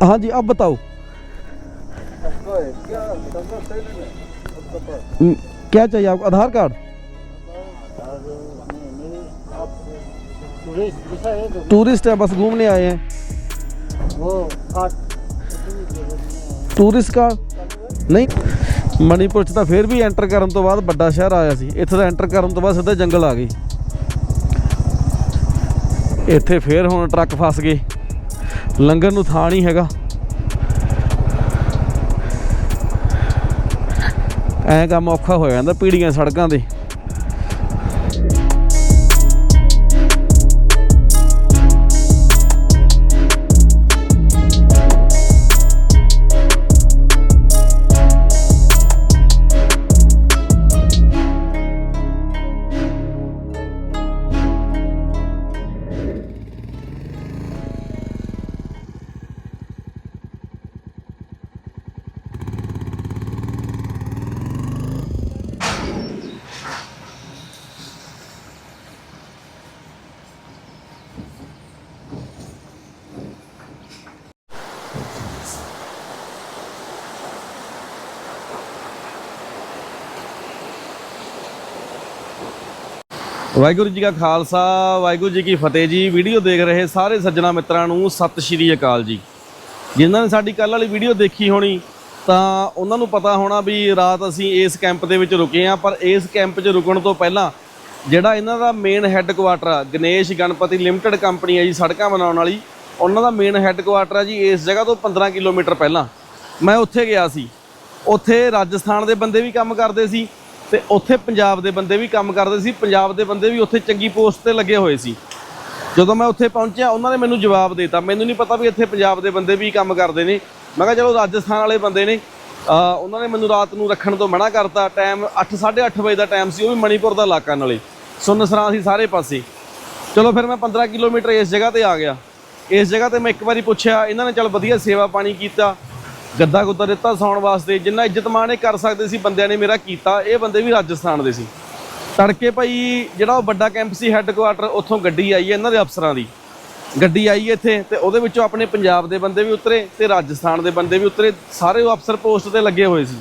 हाँ जी अब बताओ हम्म, क्या चाहिए आपको आधार कार्ड टूरिस्ट है बस घूमने आए हैं ਟੂਰਿਸਟ ਕਾਰਡ ਨਹੀਂ ਮਣੀਪੁਰ ਚ ਤਾਂ ਫਿਰ ਵੀ ਐਂਟਰ ਕਰਨ ਤੋਂ ਬਾਅਦ ਵੱਡਾ ਸ਼ਹਿਰ ਆਇਆ ਸੀ ਇੱਥੇ ਤਾਂ ਐਂਟਰ ਕਰਨ ਤੋਂ ਬਾਅਦ ਸਿੱਧਾ ਜੰਗਲ ਆ ਗਏ ਇੱਥੇ ਫੇਰ ਹੁਣ ਟਰੱਕ ਫਸ ਗਏ ਲੰਗਰ ਨੂੰ ਥਾਂ ਨਹੀਂ ਹੈਗਾ। ਐਂ ਕੰਮ ਔਖਾ ਹੋ ਜਾਂਦਾ ਪੀੜੀਆਂ ਸੜਕਾਂ ਦੇ ਵਾਹਿਗੁਰੂ ਜੀ ਕਾ ਖਾਲਸਾ, ਵਾਹਿਗੁਰੂ ਜੀ ਕੀ ਫਤਿਹ ਜੀ। ਵੀਡੀਓ ਦੇਖ ਰਹੇ ਸਾਰੇ ਸੱਜਣਾ ਮਿੱਤਰਾਂ ਨੂੰ ਸਤਿ ਸ਼੍ਰੀ ਅਕਾਲ ਜੀ। ਜਿਨ੍ਹਾਂ ਨੇ ਸਾਡੀ ਕੱਲ ਵਾਲੀ ਵੀਡੀਓ ਦੇਖੀ ਹੋਣੀ, ਤਾਂ ਉਹਨਾਂ ਨੂੰ ਪਤਾ ਹੋਣਾ ਵੀ ਰਾਤ ਅਸੀਂ ਇਸ ਕੈਂਪ ਦੇ ਵਿੱਚ ਰੁਕੇ ਆ ਪਰ ਇਸ ਕੈਂਪ 'ਚ ਰੁਕਣ ਤੋਂ ਪਹਿਲਾਂ ਜਿਹੜਾ ਇਹਨਾਂ ਦਾ ਮੇਨ ਹੈੱਡਕੁਆਟਰ ਆ, ਗਣੇਸ਼ ਗਣਪਤੀ ਲਿਮਟਿਡ ਕੰਪਨੀ ਹੈ ਜੀ, ਸੜਕਾਂ ਬਣਾਉਣ ਵਾਲੀ, ਉਹਨਾਂ ਦਾ ਮੇਨ ਹੈੱਡਕੁਆਟਰ ਆ ਜੀ, ਇਸ ਜਗ੍ਹਾ ਤੋਂ 15 ਕਿਲੋਮੀਟਰ ਪਹਿਲਾਂ। ਮੈਂ ਉੱਥੇ ਗਿਆ ਸੀ। ਉੱਥੇ ਰਾਜਸਥਾਨ ਦੇ ਬੰਦੇ ਵੀ ਕੰਮ ਕਰਦੇ ਸੀ। ਤੇ ਉੱਥੇ ਪੰਜਾਬ ਦੇ ਬੰਦੇ ਵੀ ਕੰਮ ਕਰਦੇ ਸੀ, ਪੰਜਾਬ ਦੇ ਬੰਦੇ ਵੀ ਉੱਥੇ ਚੰਗੀ ਪੋਸਟ ਤੇ ਲੱਗੇ ਹੋਏ ਸੀ। ਜਦੋਂ ਮੈਂ ਉੱਥੇ ਪਹੁੰਚਿਆ, ਉਹਨਾਂ ਨੇ ਮੈਨੂੰ ਜਵਾਬ ਦਿੱਤਾ। ਮੈਨੂੰ ਨਹੀਂ ਪਤਾ ਵੀ ਇੱਥੇ ਪੰਜਾਬ ਦੇ ਬੰਦੇ ਵੀ ਕੰਮ ਕਰਦੇ ਨੇ। ਮੈਂ ਕਿਹਾ, ਚਲੋ ਰਾਜਸਥਾਨ ਵਾਲੇ ਬੰਦੇ ਨੇ। ਉਹਨਾਂ ਨੇ ਮੈਨੂੰ ਰਾਤ ਨੂੰ ਰੱਖਣ ਤੋਂ ਮਨਾ ਕਰਤਾ। ਟਾਈਮ 8:30 ਵਜੇ ਦਾ ਟਾਈਮ ਸੀ, ਉਹ ਵੀ ਮਣੀਪੁਰ ਦਾ ਇਲਾਕਾ ਨਾਲੇ। ਸੁੰਨਸਰਾਂ ਸੀ ਸਾਰੇ ਪਾਸੇ। ਚਲੋ ਫਿਰ ਮੈਂ 15 ਕਿਲੋਮੀਟਰ ਇਸ ਜਗ੍ਹਾ ਤੇ ਆ ਗਿਆ। ਇਸ ਜਗ੍ਹਾ ਤੇ ਮੈਂ ਇੱਕ ਵਾਰੀ ਪੁੱਛਿਆ, ਇਹਨਾਂ ਨੇ ਚਲ ਵਧੀਆ ਸੇਵਾ ਪਾਣੀ ਕੀਤਾ। ਗੱਦਾ ਗੁੱਦਾ ਦਿੱਤਾ ਸੌਣ ਵਾਸਤੇ, ਜਿੰਨਾ ਇੱਜ਼ਤ ਮਾਣ ਇਹ ਕਰ ਸਕਦੇ ਸੀ, ਬੰਦਿਆਂ ਨੇ ਮੇਰਾ ਕੀਤਾ, ਇਹ ਬੰਦੇ ਵੀ ਰਾਜਸਥਾਨ ਦੇ ਸੀ। ਤੜਕੇ ਭਾਈ ਜਿਹੜਾ ਉਹ ਵੱਡਾ ਕੈਂਪ ਸੀ ਹੈੱਡਕੁਆਟਰ ਉੱਥੋਂ ਗੱਡੀ ਆਈ ਹੈ ਇਹਨਾਂ ਦੇ ਅਫਸਰਾਂ ਦੀ। ਗੱਡੀ ਆਈ ਇੱਥੇ ਤੇ ਉਹਦੇ ਵਿੱਚੋਂ ਆਪਣੇ ਪੰਜਾਬ ਦੇ ਬੰਦੇ ਵੀ ਉਤਰੇ ਤੇ ਰਾਜਸਥਾਨ ਦੇ ਬੰਦੇ ਵੀ ਉਤਰੇ, ਸਾਰੇ ਉਹ ਅਫਸਰ ਪੋਸਟ ਤੇ ਲੱਗੇ ਹੋਏ ਸੀ।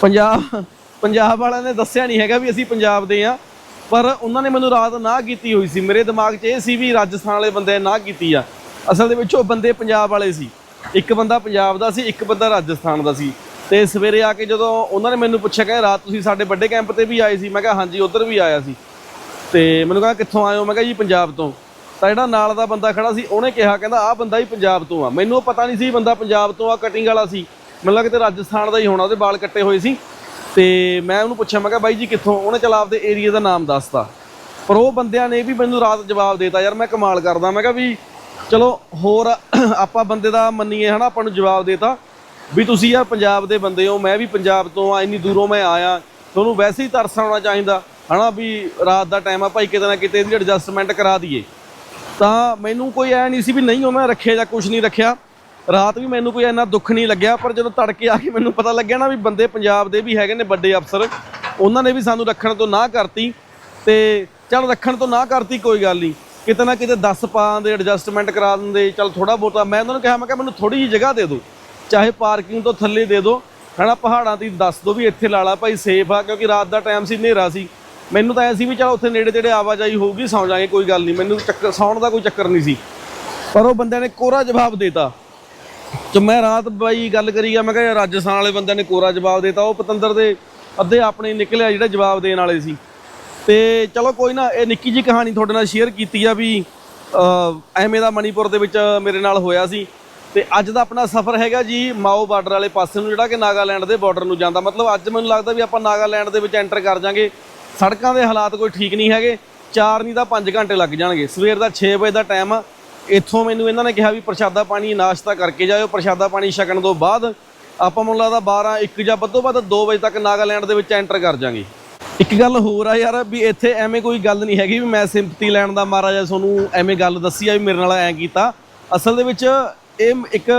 ਪੰਜਾਬ ਪੰਜਾਬ ਵਾਲਿਆਂ ਨੇ ਦੱਸਿਆ ਨਹੀਂ ਹੈਗਾ ਵੀ ਅਸੀਂ ਪੰਜਾਬ ਦੇ ਆ ਪਰ ਉਹਨਾਂ ਨੇ ਮੈਨੂੰ ਰਾਤ ਨਾ ਕੀਤੀ ਹੋਈ ਸੀ। ਮੇਰੇ ਦਿਮਾਗ 'ਚ ਇਹ ਸੀ ਵੀ ਰਾਜਸਥਾਨ ਵਾਲੇ ਬੰਦੇ ਨੇ ਨਾ ਕੀਤੀ ਆ। ਅਸਲ ਦੇ ਵਿੱਚ ਉਹ ਬੰਦੇ ਪੰਜਾਬ ਵਾਲੇ ਸੀ। ਇੱਕ ਬੰਦਾ ਪੰਜਾਬ ਦਾ ਸੀ, ਇੱਕ ਬੰਦਾ ਰਾਜਸਥਾਨ ਦਾ ਸੀ। ਤੇ ਸਵੇਰੇ ਆ ਕੇ ਜਦੋਂ ਉਹਨਾਂ ਨੇ ਮੈਨੂੰ ਪੁੱਛਿਆ ਕਿ ਰਾਤ ਤੁਸੀਂ ਸਾਡੇ ਵੱਡੇ ਕੈਂਪ ਤੇ ਵੀ ਆਏ ਸੀ? ਮੈਂ ਕਿਹਾ, ਹਾਂਜੀ, ਉਧਰ ਵੀ ਆਇਆ ਸੀ। ਤੇ ਮੈਨੂੰ ਕਹਿੰਦਾ ਕਿੱਥੋਂ ਆਏ ਹੋ? ਮੈਂ ਕਿਹਾ, ਜੀ, ਪੰਜਾਬ ਤੋਂ। ਤਾਂ ਜਿਹੜਾ ਨਾਲ ਦਾ ਬੰਦਾ ਖੜਾ ਸੀ, ਉਹਨੇ ਕਿਹਾ, ਕਹਿੰਦਾ, ਆਹ ਬੰਦਾ ਹੀ ਪੰਜਾਬ ਤੋਂ ਆ। ਮੈਨੂੰ ਉਹ ਪਤਾ ਨਹੀਂ ਸੀ ਬੰਦਾ ਪੰਜਾਬ ਤੋਂ ਆ ਕਟਿੰਗ ਵਾਲਾ ਸੀ। ਮੈਨੂੰ ਲੱਗਾ ਕਿਤੇ ਰਾਜਸਥਾਨ ਦਾ ਹੀ ਹੋਣਾ, ਉਹਦੇ ਵਾਲ ਕੱਟੇ ਹੋਏ ਸੀ। ਤੇ ਮੈਂ ਉਹਨੂੰ ਪੁੱਛਿਆ, ਮੈਂ ਕਿਹਾ, ਬਾਈ ਜੀ, ਕਿੱਥੋਂ? ਉਹਨੇ ਚਲ ਆਪਦੇ ਏਰੀਆ ਦਾ ਨਾਮ ਦੱਸਤਾ। ਪਰ ਉਹ ਬੰਦਿਆਂ ਨੇ ਵੀ ਮੈਨੂੰ ਰਾਤ ਜਵਾਬ ਦੇਤਾ, ਯਾਰ, ਮੈਂ ਕਮਾਲ ਕਰਦਾ। ਮੈਂ ਕਿਹਾ, ਵੀ ਚਲੋ, ਹੋਰ ਆਪਾਂ ਬੰਦੇ ਦਾ ਮੰਨੀਏ ਹਨਾ, ਆਪਾਂ ਨੂੰ ਜਵਾਬ ਦੇਤਾ ਵੀ ਤੁਸੀਂ ਯਾਰ ਪੰਜਾਬ ਦੇ ਬੰਦੇ ਹੋ, ਮੈਂ ਵੀ ਪੰਜਾਬ ਤੋਂ ਆ ਇੰਨੀ ਦੂਰੋਂ ਮੈਂ ਆਇਆ। ਤੁਹਾਨੂੰ ਵੈਸੇ ਹੀ ਤਰਸ ਆਉਣਾ ਚਾਹੀਦਾ, ਹਨਾ, ਵੀ ਰਾਤ ਦਾ ਟਾਈਮ ਆ, ਭਾਈ ਕਿਤੇ ਨਾ ਕਿਤੇ ਇਹਦੀ ਐਡਜਸਟਮੈਂਟ ਕਰਾ ਦਈਏ। ਤਾਂ ਮੈਨੂੰ ਕੋਈ ਐ ਨਹੀਂ ਸੀ ਵੀ ਨਹੀਂ ਉਹ ਮੈਂ ਰੱਖਿਆ ਜਾਂ ਕੁਝ ਨਹੀਂ ਰੱਖਿਆ। ਰਾਤ ਵੀ ਮੈਨੂੰ ਕੋਈ ਇੰਨਾ ਦੁੱਖ ਨਹੀਂ ਲੱਗਿਆ, ਪਰ ਜਦੋਂ ਤੜਕੇ ਆ ਕੇ ਮੈਨੂੰ ਪਤਾ ਲੱਗਿਆ ਨਾ ਵੀ ਬੰਦੇ ਪੰਜਾਬ ਦੇ ਵੀ ਹੈਗੇ ਨੇ ਵੱਡੇ ਅਫਸਰ, ਉਹਨਾਂ ਨੇ ਵੀ ਸਾਨੂੰ ਰੱਖਣ ਤੋਂ ਨਾ ਕਰਤੀ। ਤੇ ਚਲ ਰੱਖਣ ਤੋਂ ਨਾ ਕਰਤੀ ਕੋਈ ਗੱਲ ਨਹੀਂ। ਕਿਤੇ ਨਾ ਕਿਤੇ 10 ਪਾਂ ਦੇ ਐਡਜਸਟਮੈਂਟ ਕਰਾ ਦਿੰਦੇ, ਚਲ ਥੋੜਾ ਬਹੁਤਾ। ਮੈਂ ਉਹਨਾਂ ਨੂੰ ਕਿਹਾ, ਮੈਂ ਕਿਹਾ, ਮੈਨੂੰ ਥੋੜੀ ਜਿਹੀ ਜਗ੍ਹਾ ਦੇ ਦਿਓ। ਚਾਹੇ ਪਾਰਕਿੰਗ ਤੋਂ ਥੱਲੇ ਦੇ ਦਿਓ। ਹਨਾ, ਪਹਾੜਾਂ ਦੀ ਦੱਸ ਦਿਓ ਵੀ ਇੱਥੇ ਲਾ ਲਾ ਭਾਈ ਸੇਫ ਆ, ਕਿਉਂਕਿ ਰਾਤ ਦਾ ਟਾਈਮ ਸੀ, ਹਨੇਰਾ ਸੀ। ਮੈਨੂੰ ਤਾਂ ਐ ਸੀ ਵੀ ਚਲ ਉੱਥੇ ਨੇੜੇ ਤੇੜੇ ਆਵਾਜਾਈ ਹੋਊਗੀ, ਸੌਂ ਜਾਾਂਗੇ, ਕੋਈ ਗੱਲ ਨਹੀਂ। ਮੈਨੂੰ ਚੱਕਰ, ਸੌਣ ਦਾ ਕੋਈ ਚੱਕਰ ਨਹੀਂ ਸੀ। ਪਰ ਉਹ ਬੰਦਿਆਂ ਨੇ ਕੋਰਾ ਜਵਾਬ ਦੇਤਾ। ਤੇ ਮੈਂ ਰਾਤ ਬਾਈ ਗੱਲ ਕਰੀ ਆ, ਮੈਂ ਕਿਹਾ, ਰਾਜਸਥਾਨ ਵਾਲੇ ਬੰਦਿਆਂ ਨੇ ਕੋਰਾ ਜਵਾਬ ਦੇਤਾ। ਉਹ ਪਤੰਦਰ ਦੇ ਅੱਧੇ ਆਪਣੇ ਨਿਕਲਿਆ ਜਿਹੜਾ ਜਵਾਬ ਦੇਣ ਵਾਲੇ ਸੀ। ਤੇ ਚਲੋ ਕੋਈ ਨਾ, ਇਹ ਨਿੱਕੀ ਜੀ ਕਹਾਣੀ ਤੁਹਾਡੇ ਨਾਲ ਸ਼ੇਅਰ ਕੀਤੀ ਆ ਵੀ ਐਵੇਂ ਦਾ ਮਣੀਪੁਰ ਦੇ ਵਿੱਚ ਮੇਰੇ ਨਾਲ ਹੋਇਆ ਸੀ। ਤੇ ਅੱਜ ਦਾ ਆਪਣਾ ਸਫ਼ਰ ਹੈਗਾ ਜੀ ਮਾਓ ਬਾਰਡਰ ਵਾਲੇ ਪਾਸੇ ਨੂੰ, ਜਿਹੜਾ ਕਿ ਨਾਗਾਲੈਂਡ ਦੇ ਬਾਰਡਰ ਨੂੰ ਜਾਂਦਾ। ਮਤਲਬ ਅੱਜ ਮੈਨੂੰ ਲੱਗਦਾ ਵੀ ਆਪਾਂ ਨਾਗਾਲੈਂਡ ਦੇ ਵਿੱਚ ਐਂਟਰ ਕਰ ਜਾਾਂਗੇ। ਸੜਕਾਂ ਦੇ ਹਾਲਾਤ ਕੋਈ ਠੀਕ ਨਹੀਂ ਹੈਗੇ। 4 ਨਹੀਂ ਤਾਂ 5 ਘੰਟੇ ਲੱਗ ਜਾਣਗੇ। ਸਵੇਰ ਦਾ 6 ਵਜੇ ਦਾ ਟਾਈਮ ਆ। ਇੱਥੋਂ ਮੈਨੂੰ ਇਹਨਾਂ ਨੇ ਕਿਹਾ ਵੀ ਪ੍ਰਸ਼ਾਦਾ ਪਾਣੀ ਨਾਸ਼ਤਾ ਕਰਕੇ ਜਾਇਓ। ਪ੍ਰਸ਼ਾਦਾ ਪਾਣੀ ਛਕਣ ਤੋਂ ਬਾਅਦ ਆਪਾਂ ਮੈਨੂੰ ਲੱਗਦਾ 12 1 ਜਾਂ ਵੱਧੋ ਵੱਧ 2 ਵਜੇ ਤੱਕ ਨਾਗਾਲੈਂਡ ਦੇ ਵਿੱਚ ਐਂਟਰ ਕਰ ਜਾਾਂਗੇ। ਇੱਕ ਗੱਲ ਹੋਰ ਆ ਯਾਰ ਵੀ ਇੱਥੇ ਐਵੇਂ ਕੋਈ ਗੱਲ ਨਹੀਂ ਹੈਗੀ ਵੀ ਮੈਂ ਸਿੰਪਥੀ ਲੈਣ ਦਾ ਮਾਰਾ ਜਾਂ ਤੁਹਾਨੂੰ ਐਵੇਂ ਗੱਲ ਦੱਸੀ ਆ ਵੀ ਮੇਰੇ ਨਾਲ ਐਂ ਕੀਤਾ। ਅਸਲ ਦੇ ਵਿੱਚ ਇਹ ਇੱਕ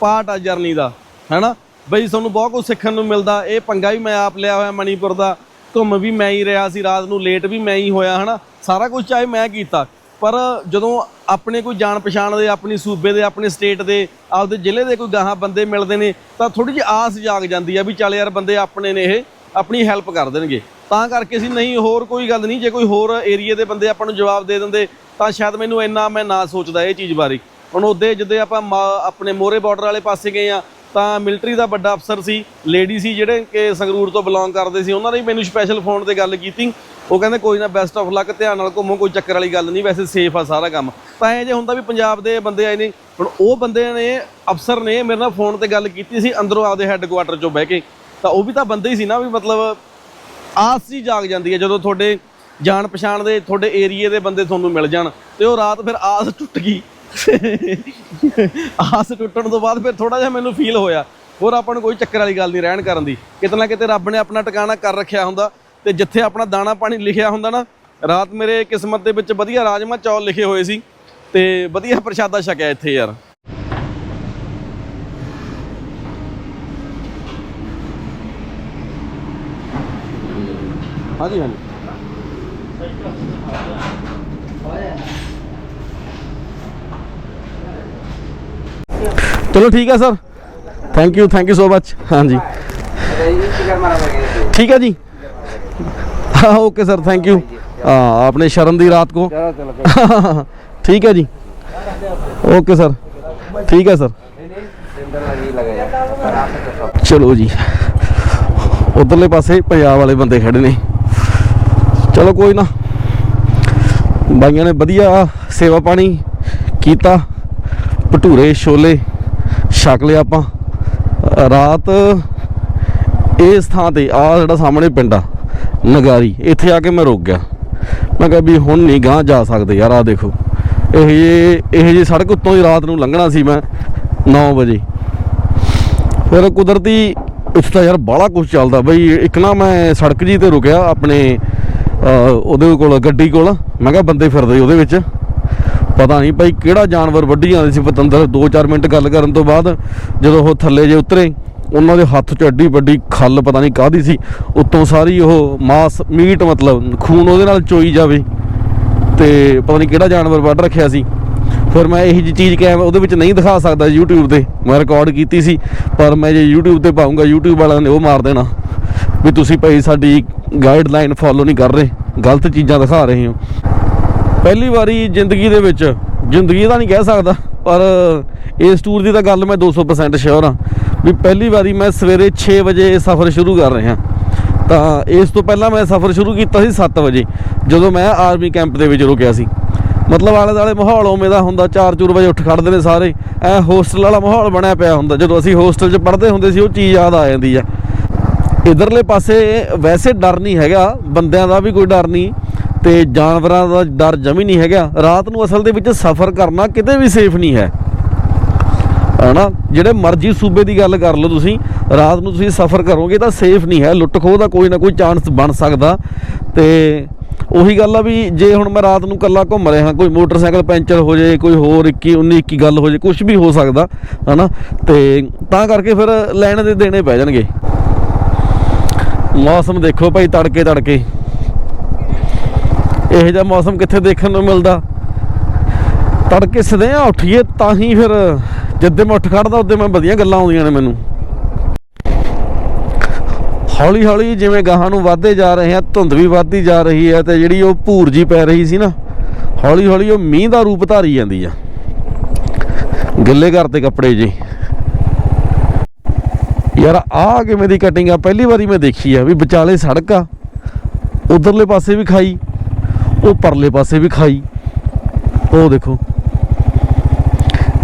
ਪਾਰਟ ਆ ਜਰਨੀ ਦਾ, ਹੈਨਾ? ਬਈ ਤੁਹਾਨੂੰ ਬਹੁਤ ਕੁਝ ਸਿੱਖਣ ਨੂੰ ਮਿਲਦਾ, ਇਹ ਪੰਗਾ ਵੀ ਮੈਂ ਆਪ ਲਿਆ ਹੋਇਆ ਮਣੀਪੁਰ ਦਾ। ਘੁੰਮ ਵੀ ਮੈਂ ਹੀ ਰਿਹਾ ਸੀ, ਰਾਤ ਨੂੰ ਲੇਟ ਵੀ ਮੈਂ ਹੀ ਹੋਇਆ, ਹਨਾ? ਸਾਰਾ ਕੁਝ ਚਾਹੇ ਮੈਂ ਕੀਤਾ, ਪਰ ਜਦੋਂ ਆਪਣੇ ਕੋਈ ਜਾਣ ਪਛਾਣ ਦੇ, ਆਪਣੀ ਸੂਬੇ ਦੇ, ਆਪਣੇ ਸਟੇਟ ਦੇ, ਆਪਦੇ ਜ਼ਿਲ੍ਹੇ ਦੇ ਕੋਈ ਗਾਹਾਂ ਬੰਦੇ ਮਿਲਦੇ ਨੇ, ਤਾਂ ਥੋੜੀ ਜਿਹੀ ਆਸ ਜਾਗ ਜਾਂਦੀ ਆ ਵੀ ਚੱਲ ਯਾਰ ਬੰਦੇ ਆਪਣੇ ਨੇ ਇਹ, ਆਪਣੀ ਹੈਲਪ ਕਰ ਦੇਣਗੇ। ਤਾਂ ਕਰਕੇ ਸੀ ਨਹੀਂ, ਹੋਰ ਕੋਈ ਗੱਲ ਨਹੀਂ, ਜੇ ਕੋਈ ਹੋਰ ਏਰੀਆ ਦੇ ਬੰਦੇ ਆਪਾਂ ਨੂੰ ਜਵਾਬ ਦੇ ਦਿੰਦੇ, ਤਾਂ ਸ਼ਾਇਦ ਮੈਨੂੰ ਇੰਨਾ ਮੈਂ ਨਾ ਸੋਚਦਾ ਇਹ ਚੀਜ਼ ਬਾਰੇ। ਹੁਣ ਉਹਦੇ ਜਿੱਦੇ ਆਪਾਂ ਮਾ- ਆਪਣੇ ਮੋਰੇ ਬਾਰਡਰ ਵਾਲੇ ਪਾਸੇ ਗਏ ਆ ਤਾਂ ਮਿਲਟਰੀ ਦਾ ਵੱਡਾ ਅਫਸਰ ਸੀ ਲੇਡੀ ਸੀ ਜਿਹੜੇ ਕਿ ਸੰਗਰੂਰ ਤੋਂ ਬਿਲੋਂਗ ਕਰਦੇ ਸੀ, ਉਹਨਾਂ ਨੇ ਵੀ ਮੈਨੂੰ ਸਪੈਸ਼ਲ ਫੋਨ ਤੇ ਗੱਲ ਕੀਤੀ। ਉਹ ਕਹਿੰਦੇ ਕੋਈ ਨਾ ਬੈਸਟ ਆਫ ਲੱਕ ਧਿਆਨ ਨਾਲ ਘੁੰਮੋ, ਕੋਈ ਚੱਕਰ ਵਾਲੀ ਗੱਲ ਨਹੀਂ, ਵੈਸੇ ਸੇਫ ਆ ਸਾਰਾ ਕੰਮ। ਤਾਂ ਇਹ ਜੇ ਹੁੰਦਾ ਵੀ ਪੰਜਾਬ ਦੇ ਬੰਦੇ ਆਏ ਨੇ, ਹੁਣ ਉਹ ਬੰਦੇ ਨੇ, ਅਫਸਰ ਨੇ ਮੇਰੇ ਨਾਲ ਫੋਨ ਤੇ ਗੱਲ ਕੀਤੀ ਸੀ, ਅੰਦਰੋਂ ਆਪਦੇ ਹੈੱਡਕੁਆਟਰ ਚੋਂ ਬਹਿ ਕੇ। ਤਾਂ ਉਹ ਵੀ ਤਾਂ ਬੰਦੇ ਹੀ ਸੀ ਨਾ, ਵੀ ਮਤਲਬ ਆਸ ਜੀ ਜਾਗ ਜਾਂਦੀ ਹੈ ਜਦੋਂ ਤੁਹਾਡੇ ਜਾਣ ਪਛਾਣ ਦੇ ਤੁਹਾਡੇ ਏਰੀਏ ਦੇ ਬੰਦੇ ਤੁਹਾਨੂੰ ਮਿਲ ਜਾਣ ਤੇ ਉਹ ਰਾਤ ਫਿਰ ਆਸ ਟੁੱਟ ਗਈ। ਆਸ ਟੁੱਟਣ ਤੋਂ ਬਾਅਦ ਫਿਰ ਥੋੜਾ ਜਿਹਾ ਮੈਨੂੰ ਫੀਲ ਹੋਇਆ। ਹੋਰ ਆਪਾਂ ਨੂੰ ਕੋਈ ਚੱਕਰ ਵਾਲੀ ਗੱਲ ਨਹੀਂ ਰਹਿਣ ਕਰਨ ਦੀ। ਕਿਤੇ ਨਾ ਕਿਤੇ ਰੱਬ ਨੇ ਆਪਣਾ ਟਿਕਾਣਾ ਕਰ ਰੱਖਿਆ ਹੁੰਦਾ ਤੇ ਜਿੱਥੇ ਆਪਣਾ ਦਾਣਾ ਪਾਣੀ ਲਿਖਿਆ ਹੁੰਦਾ ਨਾ, ਰਾਤ ਮੇਰੇ ਕਿਸਮਤ ਦੇ ਵਿੱਚ ਵਧੀਆ ਰਾਜਮਾ ਚੌਲ ਲਿਖੇ ਹੋਏ ਸੀ ਤੇ ਵਧੀਆ ਪ੍ਰਸ਼ਾਦਾ ਛਕਿਆ ਇੱਥੇ ਯਾਰ। ਹਾਂਜੀ ਹਾਂਜੀ। ਚਲੋ ਠੀਕ ਹੈ sir. Thank you thank you so much ਹਾਂਜੀ। ਠੀਕ ਹੈ ਜੀ। ਓਕੇ ਸਰ ਥੈਂਕ ਯੂ ਆਪਣੇ ਸ਼ਰਮ ਦੀ ਰਾਤ ਕੋ। ਠੀਕ ਹੈ ਜੀ। ਓਕੇ ਸਰ ਠੀਕ ਹੈ ਸਰ ਚਲੋ ਜੀ। ਉਧਰਲੇ ਪਾਸੇ ਪੰਜਾਬ ਵਾਲੇ ਬੰਦੇ ਖੜੇ ਨੇ। ਚਲੋ ਕੋਈ ਨਾ। ਬਾਈਆਂ ਨੇ ਵਧੀਆ ਸੇਵਾ ਪਾਣੀ ਕੀਤਾ। ਭਟੂਰੇ, ਛੋਲੇ ਛਕ ਲਿਆ ਆਪਾਂ। ਰਾਤ ਇਸ ਥਾਂ ਤੇ ਆ ਜਿਹੜਾ ਸਾਹਮਣੇ ਪਿੰਡ ਆ, ਨਗਾਰੀ, ਇੱਥੇ ਆ ਕੇ ਮੈਂ ਰੁਕ ਗਿਆ। ਮੈਂ ਕਿਹਾ ਵੀ ਹੁਣ ਨਹੀਂ ਗਾਂ ਜਾ ਸਕਦੇ ਯਾਰ ਆ ਦੇਖੋ। ਇਹ ਜੇ ਇਹ ਜੇ ਸੜਕ ਉੱਤੋਂ ਹੀ ਰਾਤ ਨੂੰ ਲੰਘਣਾ ਸੀ ਮੈਂ 9 ਵਜੇ। ਫਿਰ ਕੁਦਰਤੀ ਇੱਥੇ ਤਾਂ ਯਾਰ ਬਾਹਲਾ ਕੁਝ ਚੱਲਦਾ। ਬਈ ਇੱਕ ਨਾ ਮੈਂ ਸੜਕ ਜੀ ਤੇ ਰੁਕਿਆ ਆਪਣੇ ਉਹਦੇ ਕੋਲ, ਗੱਡੀ ਕੋਲ। ਮੈਂ ਕਿਹਾ ਬੰਦੇ ਫਿਰਦੇ ਉਹਦੇ ਵਿੱਚ। ਪਤਾ ਨਹੀਂ ਭਾਈ ਕਿਹੜਾ ਜਾਨਵਰ ਵੱਢੀ ਜਾਂਦੇ ਸੀ ਪਤੰਦਰ। 2-4 ਮਿੰਟ ਗੱਲ ਕਰਨ ਤੋਂ ਬਾਅਦ ਜਦੋਂ ਉਹ ਥੱਲੇ ਜੇ ਉਤਰੇ, ਉਹਨਾਂ ਦੇ ਹੱਥ 'ਚ ਐਡੀ ਵੱਡੀ ਖੱਲ ਪਤਾ ਨਹੀਂ ਕਾਹਦੀ ਸੀ। ਉੱਤੋਂ ਸਾਰੀ ਉਹ ਮਾਸ, ਮੀਟ ਮਤਲਬ, ਖੂਨ ਉਹਦੇ ਨਾਲ ਚੋਈ ਜਾਵੇ। ਤੇ ਪਤਾ ਨਹੀਂ ਕਿਹੜਾ ਜਾਨਵਰ ਵੱਢ ਰੱਖਿਆ ਸੀ। ਫਿਰ ਮੈਂ ਇਹੀ ਜਿਹੀ ਚੀਜ਼ ਕੈਮ, ਉਹਦੇ ਵਿੱਚ ਨਹੀਂ ਦਿਖਾ ਸਕਦਾ YouTube ਤੇ। ਮੈਂ ਰਿਕਾਰਡ ਕੀਤੀ ਸੀ। ਪਰ ਮੈਂ ਜੇ YouTube ਤੇ ਪਾਉਂਗਾ, YouTube ਵਾਲਿਆਂ ਨੇ ਉਹ ਮਾਰ ਦੇਣਾ। ਵੀ ਤੁਸੀਂ ਭਾਈ ਸਾਡੀ ਗਾਈਡਲਾਈਨ ਫੋਲੋ ਨਹੀਂ ਕਰ ਰਹੇ, ਗਲਤ ਚੀਜ਼ਾਂ ਦਿਖਾ ਰਹੇ ਹੋ। ਪਹਿਲੀ ਵਾਰੀ ਜ਼ਿੰਦਗੀ ਦੇ ਵਿੱਚ, ਜ਼ਿੰਦਗੀ ਦਾ ਨਹੀਂ ਕਹਿ ਸਕਦਾ, ਪਰ ਇਸ ਟੂਰ ਦੀ ਤਾਂ ਗੱਲ ਮੈਂ 200% ਸ਼ੋਰ ਹਾਂ ਵੀ ਪਹਿਲੀ ਵਾਰੀ ਮੈਂ ਸਵੇਰੇ 6 ਵਜੇ ਸਫ਼ਰ ਸ਼ੁਰੂ ਕਰ ਰਿਹਾ। ਤਾਂ ਇਸ ਤੋਂ ਪਹਿਲਾਂ ਮੈਂ ਸਫ਼ਰ ਸ਼ੁਰੂ ਕੀਤਾ ਸੀ 7 ਵਜੇ, ਜਦੋਂ ਮੈਂ ਆਰਮੀ ਕੈਂਪ ਦੇ ਵਿੱਚ ਰੁਕਿਆ ਸੀ। ਮਤਲਬ ਆਲੇ ਦਾਲੇ ਮਾਹੌਲ ਉਵੇਂ ਦਾ ਹੁੰਦਾ 4-4 ਵਜੇ ਉੱਠ ਖੜਦੇ ਨੇ ਸਾਰੇ, ਐ ਹੋਸਟਲ ਵਾਲਾ ਮਾਹੌਲ ਬਣਿਆ ਪਿਆ ਹੁੰਦਾ, ਜਦੋਂ ਅਸੀਂ ਹੋਸਟਲ 'ਚ ਪੜ੍ਹਦੇ ਹੁੰਦੇ ਸੀ, ਉਹ ਚੀਜ਼ ਯਾਦ ਆ ਜਾਂਦੀ ਆ। ਇਧਰਲੇ ਪਾਸੇ ਵੈਸੇ ਡਰ ਨਹੀਂ ਹੈਗਾ, ਬੰਦਿਆਂ ਦਾ ਵੀ ਕੋਈ ਡਰ ਨਹੀਂ ਤੇ ਜਾਨਵਰਾਂ ਦਾ ਡਰ ਜਮੀ ਨਹੀਂ ਹੈਗਾ। ਰਾਤ ਨੂੰ ਅਸਲ ਦੇ ਵਿੱਚ ਸਫ਼ਰ ਕਰਨਾ ਕਿਤੇ ਵੀ ਸੇਫ ਨਹੀਂ ਹੈ। ਹਨਾ? ਜਿਹੜੇ ਮਰਜ਼ੀ ਸੂਬੇ ਦੀ ਗੱਲ ਕਰ ਲਓ ਤੁਸੀਂ, ਰਾਤ ਨੂੰ ਤੁਸੀਂ ਸਫ਼ਰ ਕਰੋਗੇ ਤਾਂ ਸੇਫ ਨਹੀਂ ਹੈ, ਲੁੱਟ ਖੋਹ ਦਾ ਕੋਈ ਨਾ ਕੋਈ ਚਾਂਸ ਬਣ ਸਕਦਾ। ਤੇ ਉਹੀ ਗੱਲ ਆ ਵੀ ਜੇ ਹੁਣ ਮੈਂ ਰਾਤ ਨੂੰ ਕੱਲਾ ਘੁੰਮ ਰਿਹਾ, ਕੋਈ ਮੋਟਰਸਾਈਕਲ ਪੈਂਚਰ ਹੋ ਜਾਏ, ਕੋਈ ਹੋਰ 21 19 21 ਗੱਲ ਹੋ ਜਾਏ ਕੁਝ ਵੀ ਹੋ ਸਕਦਾ, ਹਨਾ? ਤੇ ਤਾਂ ਕਰਕੇ ਫਿਰ ਲੈਣ ਦੇ ਦੇਣੇ ਪੈ ਜਾਣਗੇ। ਮੌਸਮ ਦੇਖੋ ਭਾਈ ਤੜਕੇ ਤੜਕੇ। ਇਹੋ ਜਿਹਾ ਮੌਸਮ ਕਿੱਥੇ ਦੇਖਣ ਨੂੰ ਮਿਲਦਾ? ਤੜਕੇ ਸਦਿਆਂ ਉੱਠੀਏ ਤਾਂ ਹੀ ਫਿਰ ਜਿੱਦੇ ਮੈਂ ਉੱਠ ਖੜਦਾ ਉਦੋਂ ਮੈਂ ਵਧੀਆ ਗੱਲਾਂ ਆਉਂਦੀਆਂ ਨੇ ਮੈਨੂੰ। ਹੌਲੀ ਹੌਲੀ ਜਿਵੇਂ ਗਾਹਾਂ ਨੂੰ ਵਧਦੇ ਜਾ ਰਹੇ ਆ, ਧੁੰਦ ਵੀ ਵੱਧਦੀ ਜਾ ਰਹੀ ਹੈ ਤੇ ਜਿਹੜੀ ਉਹ ਭੂਰ ਜੀ ਪੈ ਰਹੀ ਸੀ ਨਾ, ਹੌਲੀ ਹੌਲੀ ਉਹ ਮੀਂਹ ਦਾ ਰੂਪ ਧਾਰੀ ਜਾਂਦੀ ਆ। ਗਿੱਲੇ ਘਰ ਤੇ ਕੱਪੜੇ ਜੀ। ਯਾਰ ਆਹ ਕਿਵੇਂ ਦੀ ਕਟਿੰਗ ਆ? ਪਹਿਲੀ ਵਾਰੀ ਮੈਂ ਦੇਖੀ ਆ ਵੀ ਵਿਚਾਲੇ ਸੜਕ ਆ। ਉਧਰਲੇ ਪਾਸੇ ਵੀ ਖਾਈ, ਉਹ ਪਰਲੇ ਪਾਸੇ ਵੀ ਖਾਈ। ਉਹ ਦੇਖੋ।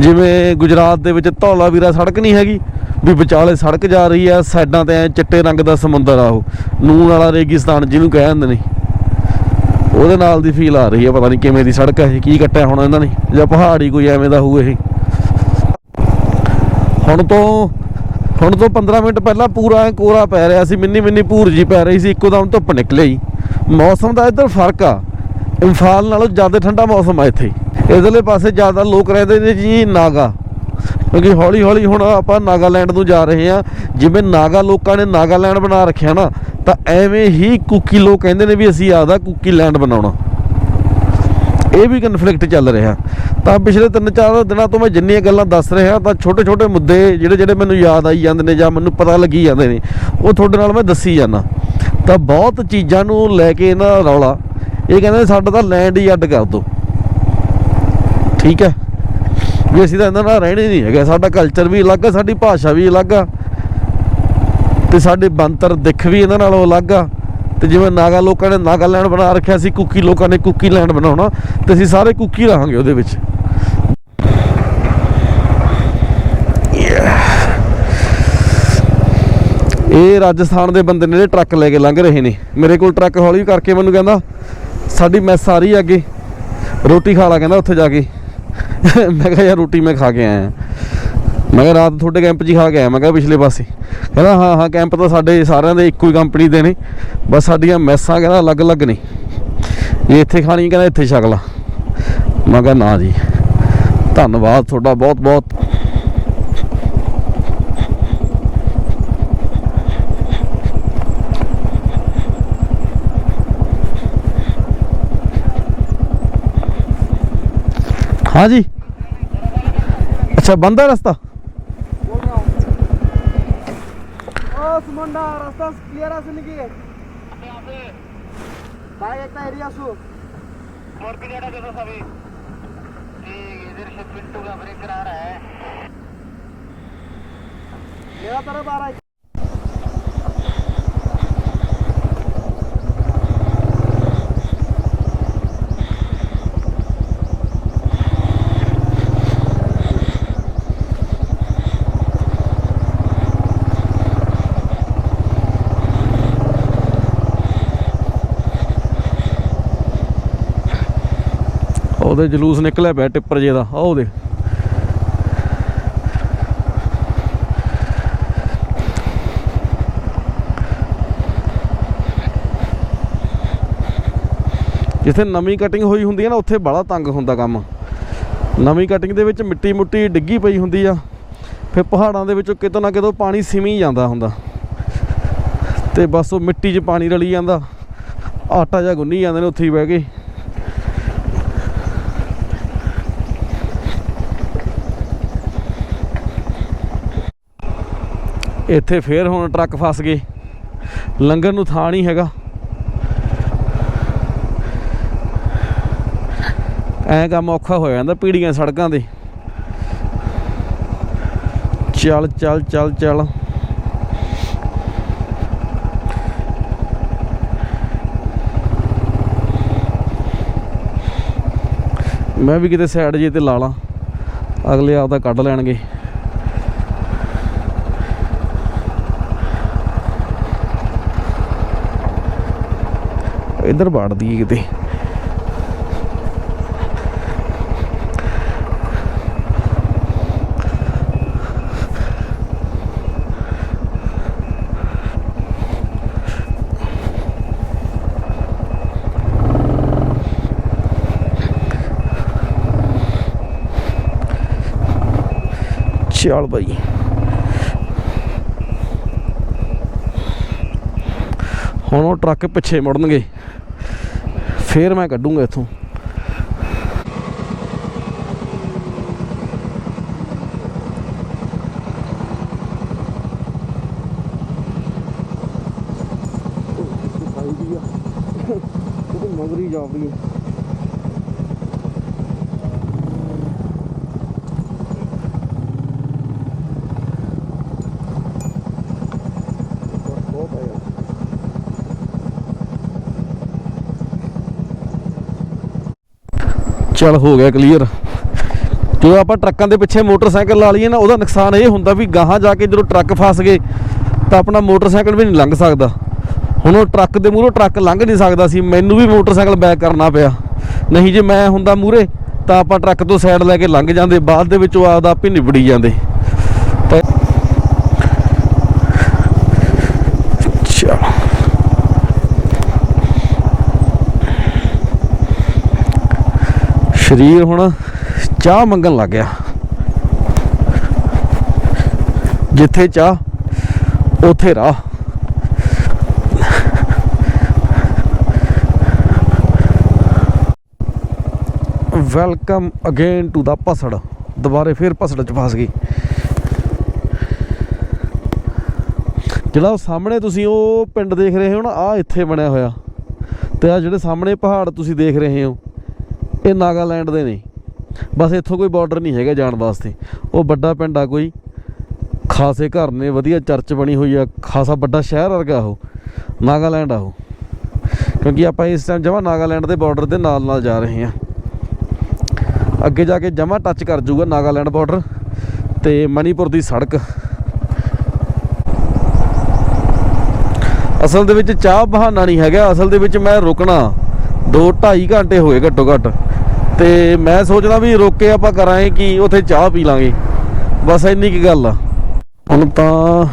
ਜਿਵੇਂ ਗੁਜਰਾਤ ਦੇ ਵਿੱਚ ਧੌਲਾ ਵੀਰਾ ਸੜਕ ਨਹੀਂ ਹੈਗੀ, ਵੀ ਵਿਚਾਲੇ ਸੜਕ ਜਾ ਰਹੀ ਆ, ਸਾਈਡਾਂ ਤੇ ਐ ਚਿੱਟੇ ਰੰਗ ਦਾ ਸਮੁੰਦਰ ਆ ਉਹ। ਨੂਨ ਵਾਲਾ ਰੇਗਿਸਤਾਨ ਜਿਹਨੂੰ ਕਹਿ ਦਿੰਦੇ ਨੇ। ਉਹਦੇ ਨਾਲ ਦੀ ਫੀਲ ਆ ਰਹੀ ਆ, ਪਤਾ ਨਹੀਂ ਕਿਵੇਂ ਦੀ ਸੜਕ ਹੈ ਕੀ ਕੱਟਿਆ ਹੋਣਾ ਇਹਨਾਂ ਨੇ, ਜਾਂ ਪਹਾੜੀ ਕੋਈ ਐਵੇਂ ਦਾ ਹੋਊ ਇਹ। ਹੁਣ ਤੋਂ ਹੁਣ ਤੋਂ 15 ਮਿੰਟ ਪਹਿਲਾਂ ਪੂਰਾ ਐਂ ਕੋਰਾ ਪੈ ਰਿਹਾ ਸੀ, ਮਿੰਨੀ ਮਿੰਨੀ ਭੂਰ ਜੀ ਪੈ ਰਹੀ ਸੀ, ਇੱਕੋ ਦਮ ਧੁੱਪ ਨਿਕਲੇ। ਹੀ ਮੌਸਮ ਦਾ ਇੱਧਰ ਫ਼ਰਕ ਆ। ਇੰਫਾਲ ਨਾਲੋਂ ਜ਼ਿਆਦਾ ਠੰਡਾ ਮੌਸਮ ਆ ਇੱਥੇ। ਇਧਰਲੇ ਪਾਸੇ ਜ਼ਿਆਦਾ ਲੋਕ ਰਹਿੰਦੇ ਨੇ ਜੀ ਨਾਗਾ। ਕਿਉਂਕਿ ਹੌਲੀ ਹੌਲੀ ਹੁਣ ਆਪਾਂ ਨਾਗਾਲੈਂਡ ਨੂੰ ਜਾ ਰਹੇ ਹਾਂ। ਜਿਵੇਂ ਨਾਗਾ ਲੋਕਾਂ ਨੇ ਨਾਗਾਲੈਂਡ ਬਣਾ ਰੱਖਿਆ ਨਾ, ਤਾਂ ਐਵੇਂ ਹੀ ਕੁਕੀ ਲੋਕ ਕਹਿੰਦੇ ਨੇ ਵੀ ਅਸੀਂ ਆਦਾ ਕੁਕੀ ਲੈਂਡ ਬਣਾਉਣਾ। ਇਹ ਵੀ ਕਨਫਲਿਕਟ ਚੱਲ ਰਿਹਾ। ਤਾਂ ਪਿਛਲੇ 3-4 ਦਿਨਾਂ ਤੋਂ ਮੈਂ ਜਿੰਨੀਆਂ ਗੱਲਾਂ ਦੱਸ ਰਿਹਾ, ਤਾਂ ਛੋਟੇ-ਛੋਟੇ ਮੁੱਦੇ ਜਿਹੜੇ ਜਿਹੜੇ ਮੈਨੂੰ ਯਾਦ ਆਈ ਜਾਂਦੇ ਨੇ ਜਾਂ ਮੈਨੂੰ ਪਤਾ ਲੱਗੀ ਜਾਂਦੇ ਨੇ, ਉਹ ਤੁਹਾਡੇ ਨਾਲ ਮੈਂ ਦੱਸੀ ਜਾਂਦਾ। ਤਾਂ ਬਹੁਤ ਚੀਜ਼ਾਂ ਨੂੰ ਲੈ ਕੇ ਇਹਨਾਂ ਦਾ ਰੌਲਾ। ਇਹ ਕਹਿੰਦੇ ਸਾਡਾ ਤਾਂ ਲੈਂਡ ਹੀ ਅੱਡ ਕਰ ਦਿਓ ਠੀਕ ਹੈ? ਵੀ ਅਸੀਂ ਤਾਂ ਇਹਨਾਂ ਨਾਲ ਰਹਿਣੇ ਨਹੀਂ ਹੈਗੇ। ਸਾਡਾ ਕਲਚਰ ਵੀ ਅਲੱਗ ਆ, ਸਾਡੀ ਭਾਸ਼ਾ ਵੀ ਅਲੱਗ ਆ। ਤੇ ਸਾਡੇ ਬੰਤਰ ਦਿੱਖ ਵੀ ਇਹਨਾਂ ਨਾਲੋਂ ਅਲੱਗ ਆ। ਤੇ ਜਿਵੇਂ ਨਾਗਾ ਲੋਕਾਂ ਨੇ ਨਾਗਾਲੈਂਡ ਬਣਾ ਰੱਖਿਆ ਸੀ, ਕੁੱਕੀ ਲੋਕਾਂ ਨੇ ਕੁੱਕੀ ਲੈਂਡ ਬਣਾਉਣਾ, ਤੇ ਅਸੀਂ ਸਾਰੇ ਕੁੱਕੀ ਰਹਾਂਗੇ ਉਹਦੇ ਵਿੱਚ। ਇਹ ਰਾਜਸਥਾਨ ਦੇ ਬੰਦੇ ਨੇ ਜਿਹੜੇ ਟਰੱਕ ਲੈ ਕੇ ਲੰਘ ਰਹੇ ਨੇ। ਮੇਰੇ ਕੋਲ ਟਰੱਕ ਹੌਲੀ ਕਰਕੇ ਮੈਨੂੰ ਕਹਿੰਦਾ, ਸਾਡੀ ਮੈਸ ਆ ਰਹੀ ਹੈ ਅੱਗੇ। ਰੋਟੀ ਖਾ ਲਾ, ਕਹਿੰਦਾ ਉੱਥੇ ਜਾ ਕੇ। ਮੈਂ ਕਿਹਾ, ਯਾਰ ਰੋਟੀ ਮੈਂ ਖਾ ਕੇ ਆਇਆ ਮੈਂ ਕਿਹਾ ਰਾਤ ਤੁਹਾਡੇ ਕੈਂਪ 'ਚ ਹੀ ਖਾ ਕੇ ਆਇਆ ਮੈਂ ਕਿਹਾ ਪਿਛਲੇ ਪਾਸੇ ਕਹਿੰਦਾ ਹਾਂ ਹਾਂ ਕੈਂਪ ਤਾਂ ਸਾਡੇ ਸਾਰਿਆਂ ਦੇ ਇੱਕੋ ਹੀ ਕੰਪਨੀ ਦੇ ਨੇ ਬਸ ਸਾਡੀਆਂ ਮੈਸਾਂ ਕਹਿੰਦਾ ਅਲੱਗ-ਅਲੱਗ ਨੇ ਜੇ ਇੱਥੇ ਖਾਣੀ ਕਹਿੰਦਾ ਇੱਥੇ ਛਕ ਲਾ ਮੈਂ ਕਿਹਾ ਨਾ ਜੀ ਧੰਨਵਾਦ ਤੁਹਾਡਾ ਬਹੁਤ ਬਹੁਤ हाँ जी अच्छा बंद है रास्ता ओ सुमंडा रास्ता क्लियर আছে নাকি ভাই একটা এরিয়া শু और क्लियर है देखो सभी ये इधर से पिंटू का ब्रेक करा रहा है मेरा तरफ आ रहा है ਉਹਦੇ ਜਲੂਸ ਨਿਕਲਿਆ ਪਿਆ ਟਿੱਪਰ ਜੇ ਦਾ ਆ ਉਹਦੇ। ਜਿੱਥੇ ਨਵੀਂ ਕਟਿੰਗ ਹੋਈ ਹੁੰਦੀ ਹੈ ਨਾ, ਉੱਥੇ ਬੜਾ ਤੰਗ ਹੁੰਦਾ ਕੰਮ। ਨਵੀਂ ਕਟਿੰਗ ਦੇ ਵਿੱਚ ਮਿੱਟੀ ਮੁੱਟੀ ਡਿੱਗੀ ਪਈ ਹੁੰਦੀ ਆ। ਫਿਰ ਪਹਾੜਾਂ ਦੇ ਵਿੱਚੋਂ ਕਿਤੋਂ ਨਾ ਕਿਤੋਂ ਪਾਣੀ ਸਿਮੀ ਜਾਂਦਾ ਹੁੰਦਾ। ਤੇ ਬਸ ਉਹ ਮਿੱਟੀ 'ਚ ਪਾਣੀ ਰਲੀ ਜਾਂਦਾ। ਆਟਾ ਜਿਹਾ ਗੁੰਨੀ ਜਾਂਦੇ ਨੇ ਉੱਥੇ ਹੀ ਬਹਿ ਕੇ। ਇੱਥੇ ਫੇਰ ਹੁਣ ਟਰੱਕ ਫਸ ਗਏ। ਲੰਗਰ ਨੂੰ ਥਾਂ ਨਹੀਂ ਹੈਗਾ। ਐਂ ਕੰਮ ਔਖਾ ਹੋ ਜਾਂਦਾ ਪੀੜੀਆਂ ਸੜਕਾਂ ਦੇ ਚੱਲ ਚੱਲ ਚੱਲ ਚੱਲ। ਮੈਂ ਵੀ ਕਿਤੇ ਸਾਈਡ ਜੇ ਤੇ ਲਾ ਲਾਂ। ਅਗਲੇ ਆਪਦਾ ਕੱਢ ਲੈਣਗੇ। ਇੱਧਰ ਵੜਦੀ ਹੈ ਕਿਤੇ ਚੱਲ ਬਾਈ ਹੁਣ ਉਹ ਟਰੱਕ ਪਿੱਛੇ ਮੁੜਨਗੇ ਫੇਰ ਮੈਂ ਕੱਢੂੰਗਾ ਇੱਥੋਂ। ਚੱਲ ਹੋ ਗਿਆ ਕਲੀਅਰ ਜਦੋਂ ਆਪਾਂ ਟਰੱਕਾਂ ਦੇ ਪਿੱਛੇ ਮੋਟਰਸਾਈਕਲ ਲਾ ਲਈਏ ਨਾ, ਉਹਦਾ ਨੁਕਸਾਨ ਇਹ ਹੁੰਦਾ ਵੀ ਗਾਹਾਂ ਜਾ ਕੇ ਜਦੋਂ ਟਰੱਕ ਫਸ ਗਏ, ਤਾਂ ਆਪਣਾ ਮੋਟਰਸਾਈਕਲ ਵੀ ਨਹੀਂ ਲੰਘ ਸਕਦਾ। ਹੁਣ ਉਹ ਟਰੱਕ ਦੇ ਮੂਹਰੋਂ ਟਰੱਕ ਲੰਘ ਨਹੀਂ ਸਕਦਾ ਸੀ, ਮੈਨੂੰ ਵੀ ਮੋਟਰਸਾਈਕਲ ਬੈਕ ਕਰਨਾ ਪਿਆ। ਨਹੀਂ ਜੇ ਮੈਂ ਹੁੰਦਾ ਮੂਹਰੇ, ਤਾਂ ਆਪਾਂ ਟਰੱਕ ਤੋਂ ਸਾਈਡ ਲੈ ਕੇ ਲੰਘ ਜਾਂਦੇ, ਬਾਅਦ ਦੇ ਵਿੱਚ ਉਹ ਆਪਦਾ ਆਪੇ ਨਿਬੜੀ ਜਾਂਦੇ। ਸਰੀਰ ਹੁਣ ਚਾਹ ਮੰਗਣ ਲੱਗ ਗਿਆ। ਜਿੱਥੇ ਚਾਹ, ਉੱਥੇ ਰਾਹ। ਵੈਲਕਮ ਅਗੇਨ ਟੂ ਦਾ ਪਸੜ ਦੁਬਾਰੇ ਫੇਰ ਪਸੜ ਚ ਫਸ ਗਈ। ਜਿਹੜਾ ਉਹ ਸਾਹਮਣੇ ਤੁਸੀਂ ਉਹ ਪਿੰਡ ਦੇਖ ਰਹੇ ਹੋ ਨਾ ਆ ਇੱਥੇ ਬਣਿਆ ਹੋਇਆ। ਤੇ ਆ ਜਿਹੜੇ ਸਾਹਮਣੇ ਪਹਾੜ ਤੁਸੀਂ ਦੇਖ ਰਹੇ ਹੋ। ਇਹ ਨਾਗਾਲੈਂਡ ਦੇ ਨੇ। ਬਸ ਇੱਥੋਂ ਕੋਈ ਬਾਰਡਰ ਨਹੀਂ ਹੈਗਾ ਜਾਣ ਵਾਸਤੇ। ਉਹ ਵੱਡਾ ਪਿੰਡ ਆ ਕੋਈ। ਖਾਸੇ ਘਰ ਨੇ, ਵਧੀਆ ਚਰਚ ਬਣੀ ਹੋਈ ਆ, ਖਾਸਾ ਵੱਡਾ ਸ਼ਹਿਰ ਵਰਗਾ ਉਹ। ਨਾਗਾਲੈਂਡ ਆ ਉਹ। ਕਿਉਂਕਿ ਆਪਾਂ ਇਸ ਟਾਈਮ ਜਮਾ ਨਾਗਾਲੈਂਡ ਦੇ ਬਾਰਡਰ ਦੇ ਨਾਲ ਨਾਲ ਜਾ ਰਹੇ ਹਾਂ ਅੱਗੇ ਜਾ ਕੇ ਜਮਾ ਟੱਚ ਕਰ ਜਾਊਗਾ ਨਾਗਾਲੈਂਡ ਬਾਰਡਰ ਤੇ ਮਣੀਪੁਰ ਦੀ ਸੜਕ। ਅਸਲ ਦੇ ਵਿੱਚ ਚਾਹ ਬਹਾਨਾ ਨਹੀਂ ਹੈਗਾ। ਅਸਲ ਦੇ ਵਿੱਚ ਮੈਂ ਰੁਕਣਾ। 2 2.5 ਘੰਟੇ ਹੋਏ ਘੱਟੋ ਘੱਟ। ਤੇ ਮੈਂ ਸੋਚਦਾ ਵੀ ਰੁਕ ਕੇ ਆਪਾਂ ਕਰਾਂਗੇ ਕਿ ਉੱਥੇ ਚਾਹ ਪੀ ਲਾਂਗੇ ਬਸ ਇੰਨੀ ਕੀ ਗੱਲ ਆ ਹੁਣ ਤਾਂ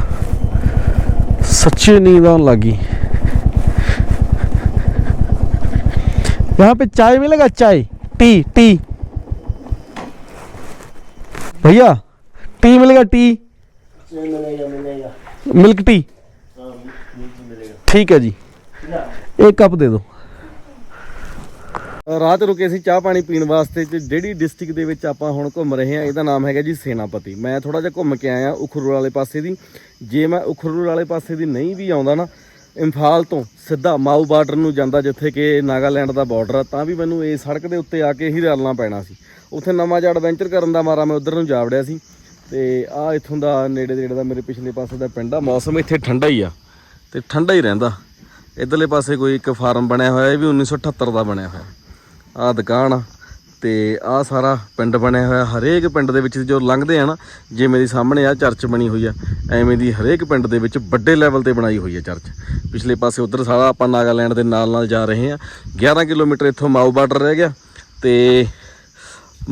ਸੱਚੀ ਨੀਂਦ ਆਉਣ ਲੱਗੀ यहाँ पे चाय मिलेगा चाय टी टी भैया टी मिलेगा टी मिलेगा मिलेगा मिल्क टी ਠੀਕ ਹੈ ਜੀ ਇੱਕ ਕੱਪ ਦੇ ਦਿਓ ਰਾਤ ਰੁਕੇ ਸੀ ਚਾਹ ਪਾਣੀ ਪੀਣ ਵਾਸਤੇ ਤੇ ਜਿਹੜੀ ਡਿਸਟ੍ਰਿਕਟ ਦੇ ਵਿੱਚ ਆਪਾਂ ਹੁਣ ਘੁੰਮ ਰਹੇ ਹਾਂ, ਇਹਦਾ ਨਾਮ ਹੈਗਾ ਜੀ ਸੇਨਾਪਤੀ। ਮੈਂ ਥੋੜਾ ਜਿਹਾ ਘੁੰਮ ਕੇ ਆਇਆ ਉਖਰੂਲ ਵਾਲੇ ਪਾਸੇ ਦੀ। ਜੇ ਮੈਂ ਉਖਰੂਲ ਵਾਲੇ ਪਾਸੇ ਦੀ ਨਹੀਂ ਵੀ ਆਉਂਦਾ ਨਾ, ਇੰਫਾਲ ਤੋਂ ਸਿੱਧਾ ਮਾਊ ਬਾਰਡਰ ਨੂੰ ਜਾਂਦਾ ਜਿੱਥੇ ਕਿ ਨਾਗਾਲੈਂਡ ਦਾ ਬਾਰਡਰ ਆ, ਤਾਂ ਵੀ ਮੈਨੂੰ ਇਹ ਸੜਕ ਦੇ ਉੱਤੇ ਆ ਕੇ ਹੀ ਰਲਣਾ ਪੈਣਾ ਸੀ। ਉੱਥੇ ਨਵਾਂ ਜਿਹਾ ਐਡਵੈਂਚਰ ਕਰਨ ਦਾ ਮਾਰਾ ਮੈਂ ਉਧਰ ਨੂੰ ਜਾ ਵੜਿਆ ਸੀ। ਤੇ ਆ ਇੱਥੋਂ ਦਾ ਨੇੜੇ ਨੇੜੇ ਦਾ ਮੇਰੇ ਪਿਛਲੇ ਪਾਸੇ ਦਾ ਪਿੰਡ ਆ, ਮੌਸਮ ਇੱਥੇ ਠੰਡਾ ਹੀ ਆ ਤੇ ਠੰਡਾ ਹੀ ਰਹਿੰਦਾ। ਇਧਰਲੇ ਪਾਸੇ ਕੋਈ ਇੱਕ ਫਾਰਮ ਬਣਿਆ ਹੋਇਆ, ਇਹ ਵੀ 1978 ਦਾ ਬਣਿਆ ਹੋਇਆ। ਆ ਦੁਕਾਨ ਆ ਤੇ ਆ ਸਾਰਾ ਪਿੰਡ ਬਣਿਆ ਹੋਇਆ। ਹਰੇਕ ਪਿੰਡ ਦੇ ਵਿੱਚ ਜੋ ਲੰਘਦੇ ਆ ਨਾ, ਜਿਵੇਂ ਦੀ ਸਾਹਮਣੇ ਆ ਚਰਚ ਬਣੀ ਹੋਈ ਆ, ਐਵੇਂ ਦੀ ਹਰੇਕ ਪਿੰਡ ਦੇ ਵਿੱਚ ਵੱਡੇ ਲੈਵਲ ਤੇ ਬਣਾਈ ਹੋਈ ਆ ਚਰਚ। ਪਿਛਲੇ ਪਾਸੇ ਉਧਰ ਸਾਰਾ ਆਪਾਂ ਨਾਗਾਲੈਂਡ ਦੇ ਨਾਲ ਨਾਲ ਜਾ ਰਹੇ ਆ। 11 ਕਿਲੋਮੀਟਰ ਇੱਥੋਂ ਮਾਊ ਬਾਰਡਰ ਰਹਿ ਗਿਆ ਤੇ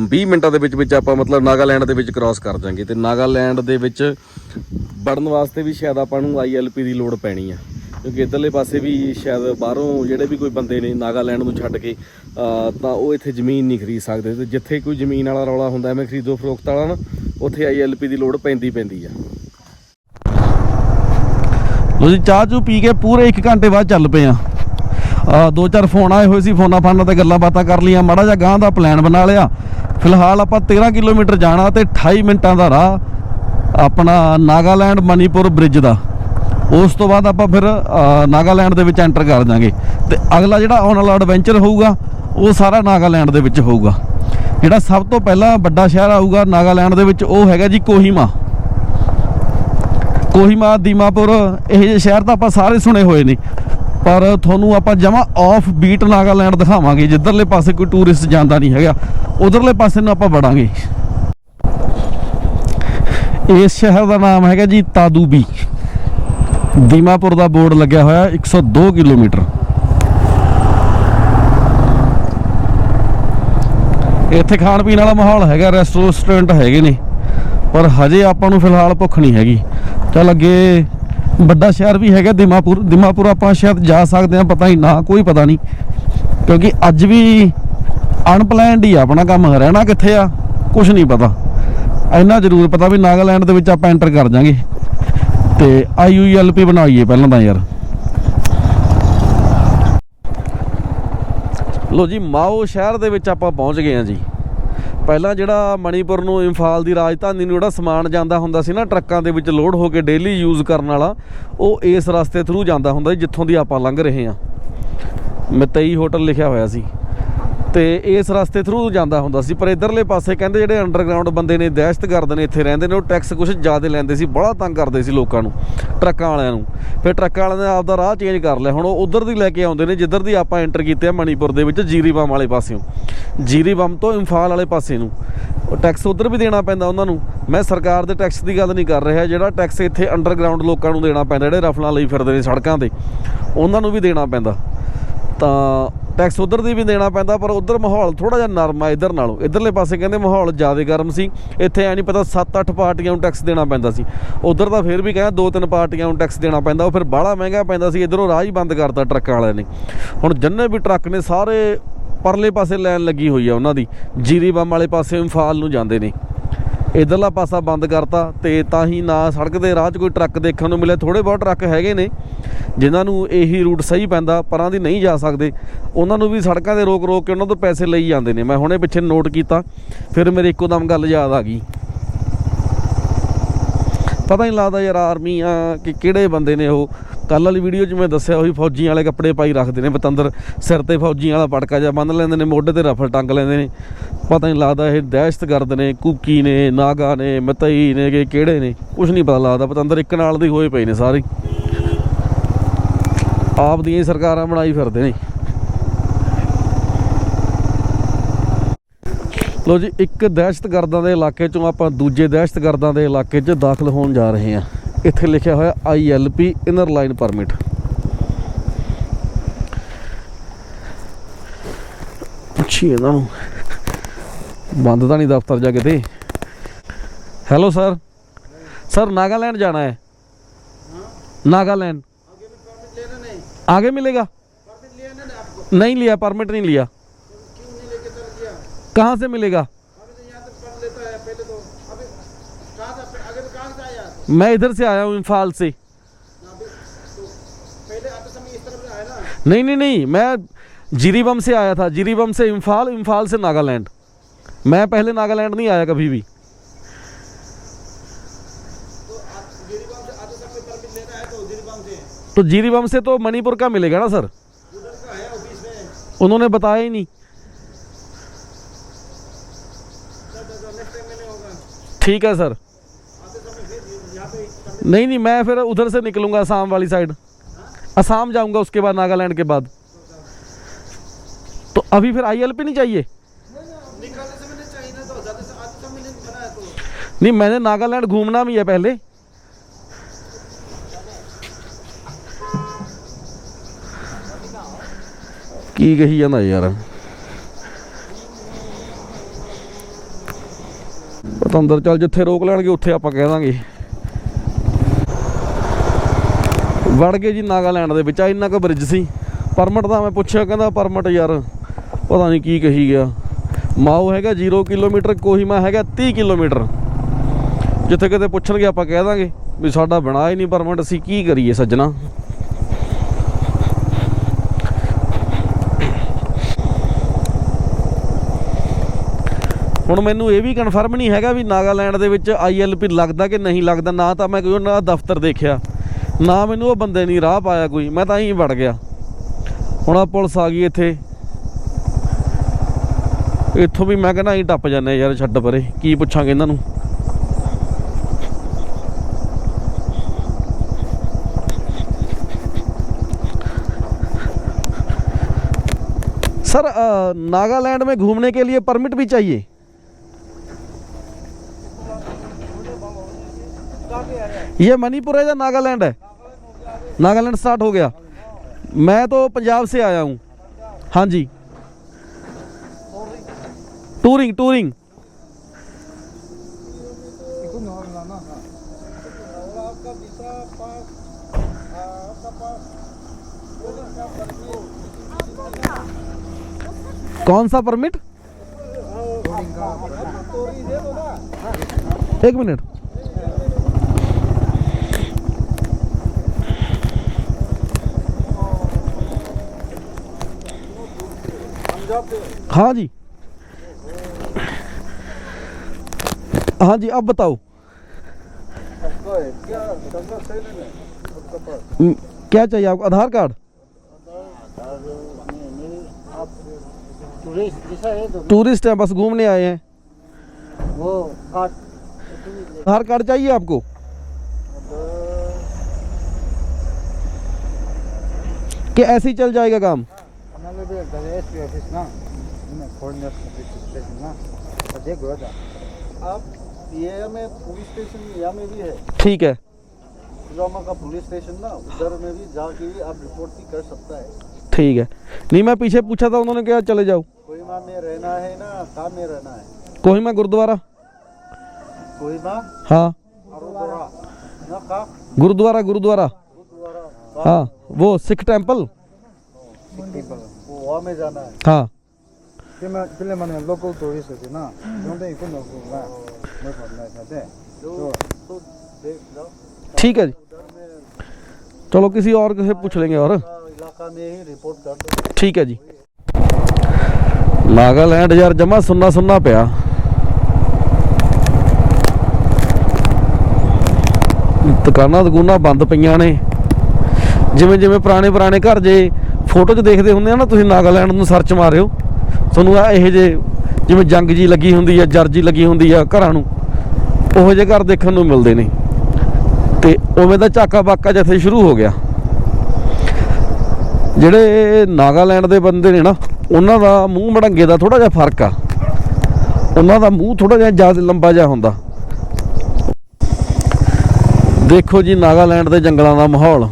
20 ਮਿੰਟਾਂ ਦੇ ਵਿੱਚ ਵਿੱਚ ਆਪਾਂ ਮਤਲਬ ਨਾਗਾਲੈਂਡ ਦੇ ਵਿੱਚ ਕ੍ਰਾਸ ਕਰ ਜਾਾਂਗੇ ਤੇ ਨਾਗਾਲੈਂਡ ਦੇ ਵਿੱਚ ਵੜਨ ਵਾਸਤੇ ਵੀ ਸ਼ਾਇਦ ਆਪਾਂ ਨੂੰ ਆਈਐਲਪੀ ਦੀ ਲੋੜ ਪੈਣੀ ਆ। ਕਿਉਂਕਿ ਇਧਰਲੇ ਪਾਸੇ ਵੀ ਸ਼ਾਇਦ ਬਾਹਰੋਂ ਜਿਹੜੇ ਵੀ ਕੋਈ ਬੰਦੇ ਨੇ ਨਾਗਾਲੈਂਡ ਨੂੰ ਛੱਡ ਕੇ ਤਾਂ ਉਹ ਇੱਥੇ ਜ਼ਮੀਨ ਨਹੀਂ ਖਰੀਦ ਸਕਦੇ ਤੇ ਜਿੱਥੇ ਕੋਈ ਜ਼ਮੀਨ ਵਾਲਾ ਰੌਲਾ ਹੁੰਦਾ, ਐਵੇਂ ਖਰੀਦੋ ਫਰੋਖਤ ਵਾਲਾ ਨਾ, ਉੱਥੇ ਆਈਐਲਪੀ ਦੀ ਲੋੜ ਪੈਂਦੀ ਪੈਂਦੀ ਆ। ਲੋ ਚਾਹ ਚੂ ਪੀ ਕੇ ਪੂਰੇ 1 ਘੰਟੇ ਬਾਅਦ ਚੱਲ ਪਏ ਆ। ਦੋ ਚਾਰ ਫੋਨ ਆਏ ਹੋਏ ਸੀ, ਫੋਨਾਂ ਫਾਨਾਂ ਤੇ ਗੱਲਾਂ ਬਾਤਾਂ ਕਰ ਲਈਆਂ, ਮਾੜਾ ਜਿਹਾ ਗਾਂ ਦਾ ਪਲਾਨ ਬਣਾ ਲਿਆ। ਫਿਲਹਾਲ ਆਪਾਂ 13 ਕਿਲੋਮੀਟਰ ਜਾਣਾ ਤੇ 28 ਮਿੰਟਾਂ ਦਾ ਰਾਹ ਆਪਣਾ ਨਾਗਾਲੈਂਡ ਮਨੀਪੁਰ ਬ੍ਰਿਜ ਦਾ। ਉਸ ਤੋਂ ਬਾਅਦ ਆਪਾਂ ਫਿਰ ਨਾਗਾਲੈਂਡ ਦੇ ਵਿੱਚ ਐਂਟਰ ਕਰ ਜਾਾਂਗੇ ਤੇ ਅਗਲਾ ਜਿਹੜਾ ਆਉਣ ਵਾਲਾ ਐਡਵੈਂਚਰ ਹੋਊਗਾ, ਉਹ ਸਾਰਾ ਨਾਗਾਲੈਂਡ ਦੇ ਵਿੱਚ ਹੋਊਗਾ। ਜਿਹੜਾ ਸਭ ਤੋਂ ਪਹਿਲਾਂ ਵੱਡਾ ਸ਼ਹਿਰ ਆਊਗਾ ਨਾਗਾਲੈਂਡ ਦੇ ਵਿੱਚ, ਉਹ ਹੈਗਾ ਜੀ ਕੋਹੀਮਾ। ਕੋਹੀਮਾ, ਦੀਮਾਪੁਰ, ਇਹ ਜਿਹੇ ਸ਼ਹਿਰ ਤਾਂ ਆਪਾਂ ਸਾਰੇ ਸੁਣੇ ਹੋਏ ਨੇ। ਪਰ ਤੁਹਾਨੂੰ ਆਪਾਂ ਜਮਾ ਆਫ ਬੀਟ ਨਾਗਾਲੈਂਡ ਦਿਖਾਵਾਂਗੇ, ਜਿੱਧਰਲੇ ਪਾਸੇ ਕੋਈ ਟੂਰਿਸਟ ਜਾਂਦਾ ਨਹੀਂ ਹੈਗਾ, ਉਧਰਲੇ ਪਾਸੇ ਨੂੰ ਆਪਾਂ ਵੜਾਂਗੇ। ਇਸ ਸ਼ਹਿਰ ਦਾ ਨਾਮ ਹੈਗਾ ਜੀ ਤਾਦੂਬੀ। ਦੀਮਾਪੁਰ ਦਾ ਬੋਰਡ ਲੱਗਿਆ ਹੋਇਆ 102 ਕਿਲੋਮੀਟਰ। ਇੱਥੇ ਖਾਣ ਪੀਣ ਵਾਲਾ ਮਾਹੌਲ ਹੈਗਾ, ਰੈਸਟੋਰੈਂਟ ਹੈਗੇ ਨੇ, ਪਰ ਹਜੇ ਆਪਾਂ ਨੂੰ ਫਿਲਹਾਲ ਭੁੱਖ ਨਹੀਂ ਹੈਗੀ। ਚੱਲ ਅੱਗੇ ਵੱਡਾ ਸ਼ਹਿਰ ਵੀ ਹੈਗਾ ਦਿਮਾਪੁਰ ਦਿਮਾਪੁਰ ਆਪਾਂ ਸ਼ਾਇਦ ਜਾ ਸਕਦੇ ਹਾਂ, ਪਤਾ ਹੀ ਨਾ, ਕੋਈ ਪਤਾ ਨਹੀਂ। ਕਿਉਂਕਿ ਅੱਜ ਵੀ ਅਨਪਲੈਨਡ ਹੀ ਆ ਆਪਣਾ ਕੰਮ, ਰਹਿਣਾ ਕਿੱਥੇ ਆ ਕੁਝ ਨਹੀਂ ਪਤਾ। ਇੰਨਾ ਜ਼ਰੂਰ ਪਤਾ ਵੀ ਨਾਗਾਲੈਂਡ ਦੇ ਵਿੱਚ ਆਪਾਂ ਐਂਟਰ ਕਰ ਜਾਾਂਗੇ। ਤੇ ਆਈਯੂਐਲਪੀ ਬਣਾਈਏ ਪਹਿਲਾਂ ਤਾਂ ਯਾਰ। ਲੋ ਜੀ, ਮਾਓ ਸ਼ਹਿਰ ਦੇ ਵਿੱਚ ਆਪਾਂ ਪਹੁੰਚ ਗਏ ਹਾਂ ਜੀ। ਪਹਿਲਾਂ ਜਿਹੜਾ ਮਣੀਪੁਰ ਨੂੰ ਇੰਫਾਲ ਦੀ ਰਾਜਧਾਨੀ ਨੂੰ ਜਿਹੜਾ ਸਮਾਨ ਜਾਂਦਾ ਹੁੰਦਾ ਸੀ ਨਾ, ਟਰੱਕਾਂ ਦੇ ਵਿੱਚ ਲੋਡ ਹੋ ਕੇ ਡੇਲੀ ਯੂਜ਼ ਕਰਨ ਵਾਲਾ, ਉਹ ਇਸ ਰਸਤੇ ਥਰੂ ਜਾਂਦਾ ਹੁੰਦਾ ਸੀ ਜਿੱਥੋਂ ਦੀ ਆਪਾਂ ਲੰਘ ਰਹੇ ਹਾਂ। ਮਤਈ ਹੋਟਲ ਲਿਖਿਆ ਹੋਇਆ ਸੀ। ਤੇ ਇਸ ਰਸਤੇ ਥਰੂ ਜਾਂਦਾ ਹੁੰਦਾ ਸੀ, ਪਰ ਇਧਰਲੇ ਪਾਸੇ ਕਹਿੰਦੇ ਜਿਹੜੇ ਅੰਡਰਗਰਾਉਂਡ ਬੰਦੇ ਨੇ ਦਹਿਸ਼ਤਗਰਦ ਨੇ ਇੱਥੇ ਰਹਿੰਦੇ ਨੇ, ਉਹ ਟੈਕਸ ਕੁਝ ਜ਼ਿਆਦਾ ਲੈਂਦੇ ਸੀ, ਬੜਾ ਤੰਗ ਕਰਦੇ ਸੀ ਲੋਕਾਂ ਨੂੰ, ਟਰੱਕਾਂ ਵਾਲਿਆਂ ਨੂੰ। ਫਿਰ ਟਰੱਕਾਂ ਵਾਲਿਆਂ ਨੇ ਆਪਦਾ ਰਾਹ ਚੇਂਜ ਕਰ ਲਿਆ, ਹੁਣ ਉਹ ਉਧਰ ਦੀ ਲੈ ਕੇ ਆਉਂਦੇ ਨੇ, ਜਿੱਧਰ ਦੀ ਆਪਾਂ ਐਂਟਰ ਕੀਤੇ ਆ ਮਣੀਪੁਰ ਦੇ ਵਿੱਚ ਜੀਰੀਬਮ ਵਾਲੇ ਪਾਸਿਓਂ। ਜੀਰੀਬਮ ਤੋਂ ਇੰਫਾਲ ਵਾਲੇ ਪਾਸੇ ਨੂੰ। ਉਹ ਟੈਕਸ ਉਧਰ ਵੀ ਦੇਣਾ ਪੈਂਦਾ ਉਹਨਾਂ ਨੂੰ। ਮੈਂ ਸਰਕਾਰ ਦੇ ਟੈਕਸ ਦੀ ਗੱਲ ਨਹੀਂ ਕਰ ਰਿਹਾ, ਜਿਹੜਾ ਟੈਕਸ ਇੱਥੇ ਅੰਡਰਗਰਾਉਂਡ ਲੋਕਾਂ ਨੂੰ ਦੇਣਾ ਪੈਂਦਾ, ਜਿਹੜੇ ਰਫਲਾਂ ਲਈ ਫਿਰਦੇ ਨੇ ਸੜਕਾਂ ਤੇ, ਉਹਨਾਂ ਨੂੰ ਵੀ ਦੇਣਾ ਪੈਂਦਾ। ਤਾਂ ਟੈਕਸ ਉਧਰ ਦੀ ਵੀ ਦੇਣਾ ਪੈਂਦਾ, ਪਰ ਉਧਰ ਮਾਹੌਲ ਥੋੜਾ ਜਿਹਾ ਨਰਮ ਆ ਇਧਰ ਨਾਲੋਂ। ਇਧਰਲੇ ਪਾਸੇ ਕਹਿੰਦੇ ਮਾਹੌਲ ਜ਼ਿਆਦਾ ਗਰਮ ਸੀ। ਇੱਥੇ ਐ ਨਹੀਂ ਪਤਾ 7-8 ਪਾਰਟੀਆਂ ਨੂੰ ਟੈਕਸ ਦੇਣਾ ਪੈਂਦਾ ਸੀ। ਉਧਰ ਤਾਂ ਫਿਰ ਵੀ ਕਹਿੰਦਾ ਦੋ ਤਿੰਨ ਪਾਰਟੀਆਂ ਨੂੰ ਟੈਕਸ ਦੇਣਾ ਪੈਂਦਾ, ਉਹ ਫਿਰ ਬਾਹਲਾ ਮਹਿੰਗਾ ਪੈਂਦਾ ਸੀ। ਇਧਰੋਂ ਰਾਹ ਹੀ ਬੰਦ ਕਰਤਾ ਟਰੱਕਾਂ ਵਾਲਿਆਂ ਨੇ। ਹੁਣ ਜਿੰਨੇ ਵੀ ਟਰੱਕ ਨੇ, ਸਾਰੇ ਪਰਲੇ ਪਾਸੇ ਲਾਈਨ ਲੱਗੀ ਹੋਈ ਆ ਉਹਨਾਂ ਦੀ। ਜੀਰੀ ਬੰਮ ਵਾਲੇ ਪਾਸੇ ਇੰਫਾਲ ਨੂੰ ਜਾਂਦੇ ਨੇ। ਇਧਰਲਾ ਪਾਸਾ ਬੰਦ ਕਰਤਾ ਤੇ ਤਾਂ ਹੀ ਨਾ ਸੜਕ ਦੇ ਰਾਹ 'ਚ ਕੋਈ ਟਰੱਕ ਦੇਖਣ ਨੂੰ ਮਿਲਿਆ। ਥੋੜੇ ਬਹੁਤ ਟਰੱਕ ਹੈਗੇ ਨੇ, ਜਿਨ੍ਹਾਂ ਨੂੰ ਇਹੀ ਰੂਟ ਸਹੀ ਪੈਂਦਾ, ਪਰਾਂ ਦੀ ਨਹੀਂ ਜਾ ਸਕਦੇ। ਉਹਨਾਂ ਨੂੰ ਵੀ ਸੜਕਾਂ ਤੇ ਰੋਕ ਰੋਕ ਕੇ ਉਹਨਾਂ ਤੋਂ ਪੈਸੇ ਲਈ ਜਾਂਦੇ ਨੇ। ਮੈਂ ਹੁਣੇ ਪਿੱਛੇ ਨੋਟ ਕੀਤਾ, ਫਿਰ ਮੇਰੇ ਇੱਕੋ ਦਮ ਗੱਲ ਯਾਦ ਆ ਗਈ। ਪਤਾ ਨਹੀਂ ਲੱਗਦਾ ਯਾਰ ਆਰਮੀ ਆ ਕਿ ਕਿਹੜੇ ਬੰਦੇ ਨੇ ਉਹ। ਕੱਲ ਵਾਲੀ ਵੀਡੀਓ 'ਚ ਮੈਂ ਦੱਸਿਆ ਉਹੀ ਫੌਜੀਆਂ ਵਾਲੇ ਕੱਪੜੇ ਪਾਈ ਰੱਖਦੇ ਨੇ, ਪਤੰਦਰ ਸਿਰ ਤੇ ਫੌਜੀਆਂ ਵਾਲਾ ਪਟਕਾ ਜਿਹਾ ਬੰਨ ਲੈਂਦੇ ਨੇ, ਮੋਢੇ ਤੇ ਰਫਲ ਟੰਗ ਲੈਂਦੇ ਨੇ। ਪਤਾ ਨਹੀਂ ਲੱਗਦਾ ਇਹ ਦਹਿਸ਼ਤਗਰਦ ਨੇ, ਕੁਕੀ ਨੇ, ਨਾਗਾ ਨੇ, ਮਤਈ ਨੇ ਕਿ ਕਿਹੜੇ ਨੇ ਕੁਝ ਨਹੀਂ ਪਤਾ ਲੱਗਦਾ। ਪਤੰਦਰ ਇੱਕ ਨਾਲ ਦੇ ਹੋਏ ਪਏ ਨੇ ਸਾਰੇ। ਆਪ ਦੀਆਂ ਸਰਕਾਰਾਂ ਬਣਾਈ ਫਿਰਦੇ ਨੇ। ਲੋ ਜੀ, ਇੱਕ ਦਹਿਸ਼ਤਗਰਦਾਂ ਦੇ ਇਲਾਕੇ ਚੋਂ ਆਪਾਂ ਦੂਜੇ ਦਹਿਸ਼ਤਗਰਦਾਂ ਦੇ ਇਲਾਕੇ 'ਚ ਦਾਖਲ ਹੋਣ ਜਾ ਰਹੇ ਹਾਂ। ਇੱਥੇ ਲਿਖਿਆ ਹੋਇਆ ਆਈਐਲਪੀ ਇਨਰ ਲਾਈਨ ਪਰਮਿਟ ਪੁੱਛੀ ਇਹਨਾਂ ਨੂੰ ਬੰਦ ਤਾਂ ਨਹੀਂ ਦਫ਼ਤਰ ਜਾ ਕਿਤੇ ਹੈਲੋ ਸਰ ਸਰ ਨਾਗਾਲੈਂਡ ਜਾਣਾ ਹੈ नागालैंड आगे मिलेगा नहीं लिया परमिट नहीं लिया कहाँ से मिलेगा मैं इधर से आया हूँ इम्फाल से। नहीं नहीं नहीं, मैं जिरीबम से आया था। जिरीबम से इम्फाल इम्फाल से नागालैंड। मैं पहले नागालैंड नहीं आया कभी भी। तो जीरीबम से तो मणिपुर का मिलेगा ना, सर? उन्होंने बताया ही नहीं। ठीक है, सर। नहीं नहीं मैं फिर उधर से निकलूंगा असम वाली साइड असम जाऊंगा उसके बाद नागालैंड के बाद तो अभी फिर आईएलपी नहीं चाहिए नहीं मैंने नागालैंड घूमना भी है पहले ਕੀ ਕਹੀ ਜਾਂਦਾ ਯਾਰ ਪਤੰਦਰ ਚੱਲ ਜਿੱਥੇ ਰੋਕ ਲੈਣਗੇ ਉੱਥੇ ਆਪਾਂ ਕਹਿ ਦਾਂਗੇ ਵੜ ਗਏ ਜੀ ਨਾਗਾਲੈਂਡ ਦੇ ਵਿੱਚ ਆ ਇੰਨਾ ਕੁ ਬ੍ਰਿਜ ਸੀ। ਪਰਮਿਟ ਦਾ ਮੈਂ ਪੁੱਛਿਆ, ਕਹਿੰਦਾ ਪਰਮਿਟ ਯਾਰ, ਪਤਾ ਨਹੀਂ ਕੀ ਕਹੀ ਗਿਆ। ਮਾਓ ਹੈਗਾ 0 ਕਿਲੋਮੀਟਰ, ਕੋਹੀਮਾ ਹੈਗਾ 30 ਕਿਲੋਮੀਟਰ। ਜਿੱਥੇ ਕਿਤੇ ਪੁੱਛਣਗੇ ਆਪਾਂ ਕਹਿ ਦਾਂਗੇ ਵੀ ਸਾਡਾ ਬਣਾ ਹੀ ਨਹੀਂ ਪਰਮਿਟ, ਅਸੀਂ ਕੀ ਕਰੀਏ ਸੱਜਣਾ? ਹੁਣ ਮੈਨੂੰ ਇਹ ਵੀ ਕਨਫਰਮ ਨਹੀਂ ਹੈਗਾ ਵੀ ਨਾਗਾਲੈਂਡ ਦੇ ਵਿੱਚ ਆਈਐਲਪੀ ਲੱਗਦਾ ਕਿ ਨਹੀਂ ਲੱਗਦਾ, ਨਾ ਤਾਂ ਮੈਂ ਕੋਈ ਉਹਨਾਂ ਦਾ ਦਫ਼ਤਰ ਦੇਖਿਆ। ਨਾ ਮੈਨੂੰ ਉਹ ਬੰਦੇ ਨਹੀਂ ਰਾਹ ਪਾਇਆ ਕੋਈ ਮੈਂ ਤਾਂ ਹੀ ਵੜ ਗਿਆ ਹੁਣ ਆ ਪੁਲਿਸ ਆ ਗਈ ਇੱਥੇ ਇੱਥੋਂ ਵੀ ਮੈਂ ਕਹਿੰਦਾ ਅਸੀਂ ਟੱਪ ਜਾਂਦੇ ਯਾਰ ਛੱਡ ਪਰੇ ਕੀ ਪੁੱਛਾਂਗੇ ਇਹਨਾਂ ਨੂੰ सर अ, नागालैंड में घूमने के लिए परमिट भी चाहिए ये मणिपुर है या नागालैंड है? नागालैंड स्टार्ट हो गया। मैं तो पंजाब से आया हूँ। हाँ जी। टूरिंग टूरिंग कौन सा परमिट एक मिनट। हाँ जी। हाँ जी अब बताओ। हम्म, क्या चाहिए आपको? आधार कार्ड? टूरिस्ट है बस घूमने आए हैं। वो आधार कार्ड चाहिए आपको? कि ऐसे ही चल जाएगा काम? ठीक है। ठीक है। नहीं, मैं पीछे पूछा था, उन्होंने कहा, चले जाओ। कोहिमा में रहना है ना में रहना है कोहिमा गुरुद्वारा? कोहिमा हाँ। गुरुद्वारा गुरुद्वारा। हाँ वो सिख टेंपल वो वहाँ में जाना है हाँ Kima kile mane local tourist hote na. Jonde iko no ko na. Mo ko na sa de. जो तो देख लो ठीक है जी उधर में चलो किसी और से पूछ लेंगे और इलाका में ही रिपोर्ट कर दो ਠੀਕ ਹੈ ਜੀ ਨਾਗਾਲੈਂਡ ਯਾਰ ਜਮਾ ਸੁੰਨਾ ਸੁੰਨਾ ਪਿਆ ਦੁਕਾਨਾਂ ਦਗੂਨਾ ਬੰਦ ਪਈਆਂ ਨੇ ਜਿਵੇਂ ਜਿਵੇਂ ਪੁਰਾਣੇ ਪੁਰਾਣੇ ਘਰ ਜੇ ਫੋਟੋ 'ਚ ਦੇਖਦੇ ਹੁੰਦੇ ਆ ਨਾ, ਤੁਸੀਂ ਨਾਗਾਲੈਂਡ ਨੂੰ ਸਰਚ ਮਾਰਿਓ। ਤੁਹਾਨੂੰ ਆ ਇਹ ਜੇ ਜਿਵੇਂ ਜੰਗ ਜੀ ਲੱਗੀ ਹੁੰਦੀ ਆ ਜਰਜੀ ਲੱਗੀ ਹੁੰਦੀ ਆ ਘਰਾਂ ਨੂੰ, ਉਹੋ ਜਿਹੇ ਘਰ ਦੇਖਣ ਨੂੰ ਮਿਲਦੇ ਨੇ। ਤੇ ਉਵੇਂ ਦਾ ਝਾਕਾ ਬਾਕਾ ਜਿੱਥੇ ਸ਼ੁਰੂ ਹੋ ਗਿਆ। ਜਿਹੜੇ ਨਾਗਾਲੈਂਡ ਦੇ ਬੰਦੇ ਨੇ ਨਾ, ਉਹਨਾਂ ਦਾ ਮੂੰਹ ਮੜੰਗੇ ਦਾ ਥੋੜਾ ਜਿਹਾ ਫ਼ਰਕ ਆ। ਉਹਨਾਂ ਦਾ ਮੂੰਹ ਥੋੜਾ ਜਿਹਾ ਜ਼ਿਆਦਾ ਲੰਬਾ ਜਿਹਾ ਹੁੰਦਾ। ਦੇਖੋ ਜੀ, ਨਾਗਾਲੈਂਡ ਦੇ ਜੰਗਲਾਂ ਦਾ ਮਾਹੌਲ।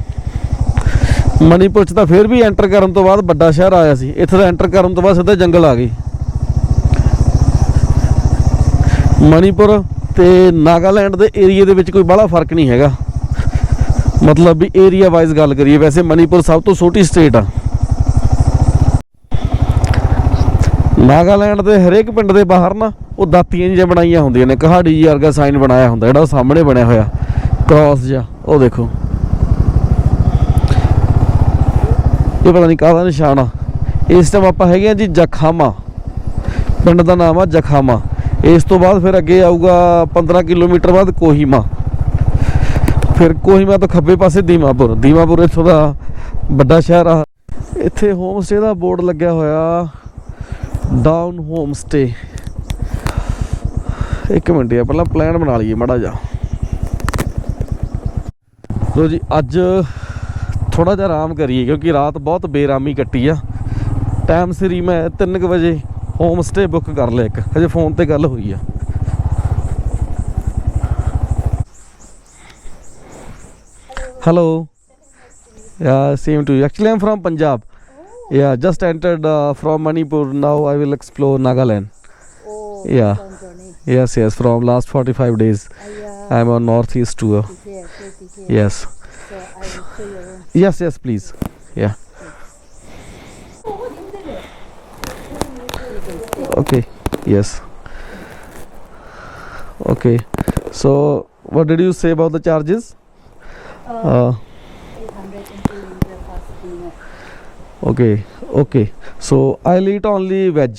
ਮਣੀਪੁਰ ਚ ਤਾਂ ਫਿਰ ਵੀ ਐਂਟਰ ਕਰਨ ਤੋਂ ਬਾਅਦ ਵੱਡਾ ਸ਼ਹਿਰ ਆਇਆ ਸੀ। ਇੱਥੇ ਤਾਂ ਐਂਟਰ ਕਰਨ ਤੋਂ ਬਾਅਦ ਸਿੱਧਾ ਜੰਗਲ ਆ ਗਏ ਮਣੀਪੁਰ ਤੇ ਨਾਗਾਲੈਂਡ ਦੇ ਏਰੀਆ ਦੇ ਵਿੱਚ ਕੋਈ ਬੜਾ ਫ਼ਰਕ ਨਹੀਂ ਹੈਗਾ। ਮਤਲਬ ਵੀ ਏਰੀਆ ਵਾਈਜ਼ ਗੱਲ ਕਰੀਏ, ਵੈਸੇ ਮਨੀਪੁਰ ਸਭ ਤੋਂ ਛੋਟੀ ਸਟੇਟ ਆ। ਨਾਗਾਲੈਂਡ ਦੇ ਹਰੇਕ ਪਿੰਡ ਦੇ ਬਾਹਰ ਨਾ ਉਹ ਦਾਤੀਆਂ ਜਿਹੀਆਂ ਬਣਾਈਆਂ ਹੁੰਦੀਆਂ ਨੇ, ਕਹਾੜੀ ਜੀ ਵਰਗਾ ਸਾਈਨ ਬਣਾਇਆ ਹੁੰਦਾ, ਜਿਹੜਾ ਉਹ ਸਾਹਮਣੇ ਬਣਿਆ ਹੋਇਆ। ਕ੍ਰਾਸ ਜਿਹਾ, ਉਹ ਦੇਖੋ। ਇਹ ਪਤਾ ਨਹੀਂ ਕਾਹਦਾ ਨਿਸ਼ਾਨ ਆ। ਇਸ ਟਾਈਮ ਆਪਾਂ ਹੈਗੇ ਆ ਜੀ ਜਖਾਮਾ। ਪਿੰਡ ਦਾ ਨਾਮ ਆ ਜਖਾਮਾ। ਇਸ ਤੋਂ ਬਾਅਦ ਫਿਰ ਅੱਗੇ ਆਊਗਾ 15 ਕਿਲੋਮੀਟਰ ਬਾਅਦ ਕੋਹੀਮਾ। ਫਿਰ ਕੋਹੀਮਾ ਤੋਂ ਖੱਬੇ ਪਾਸੇ ਦੀਮਾਪੁਰ। ਦੀਮਾਪੁਰ ਇੱਥੋਂ ਦਾ ਵੱਡਾ ਸ਼ਹਿਰ ਆ। ਇੱਥੇ ਹੋਮ ਸਟੇ ਦਾ ਬੋਰਡ ਲੱਗਿਆ ਹੋਇਆ। ਡਾਊਨ ਹੋਮ ਸਟੇ ਇੱਕ ਮਿੰਟ ਯਾਰ, ਪਹਿਲਾਂ ਪਲਾਨ ਬਣਾ ਲਈਏ ਮੜਾ ਜਾ ਲੋ ਜੀ, ਅੱਜ ਥੋੜਾ ਜਿਹਾ ਆਰਾਮ ਕਰੀਏ ਕਿਉਂਕਿ ਰਾਤ ਬਹੁਤ ਬੇਰਾਮੀ ਕੱਟੀ ਆ ਟਾਈਮ ਸਿਰ ਹੀ ਮੈਂ 3:00 ਵਜੇ ਹੋਮ ਸਟੇ ਬੁੱਕ ਕਰ ਲਿਆ ਇੱਕ ਹਜੇ ਫੋਨ ਤੇ ਗੱਲ ਹੋਈ ਆ Hello. Yeah, same to you. Actually, I'm from Punjab. Yeah, just entered uh, from Manipur. Now I will explore Nagaland. Oh, Yeah. long journey. Yes, yes. From last 45 days, I, uh, I'm on northeast tour. here, here, here. Yes. So I will show your. Yes, yes, please. Yeah. Okay. Yes. Okay. So, what did you say about the charges? Uh, 800 including breakfast, dinner. Okay, okay. So I'll eat only veg.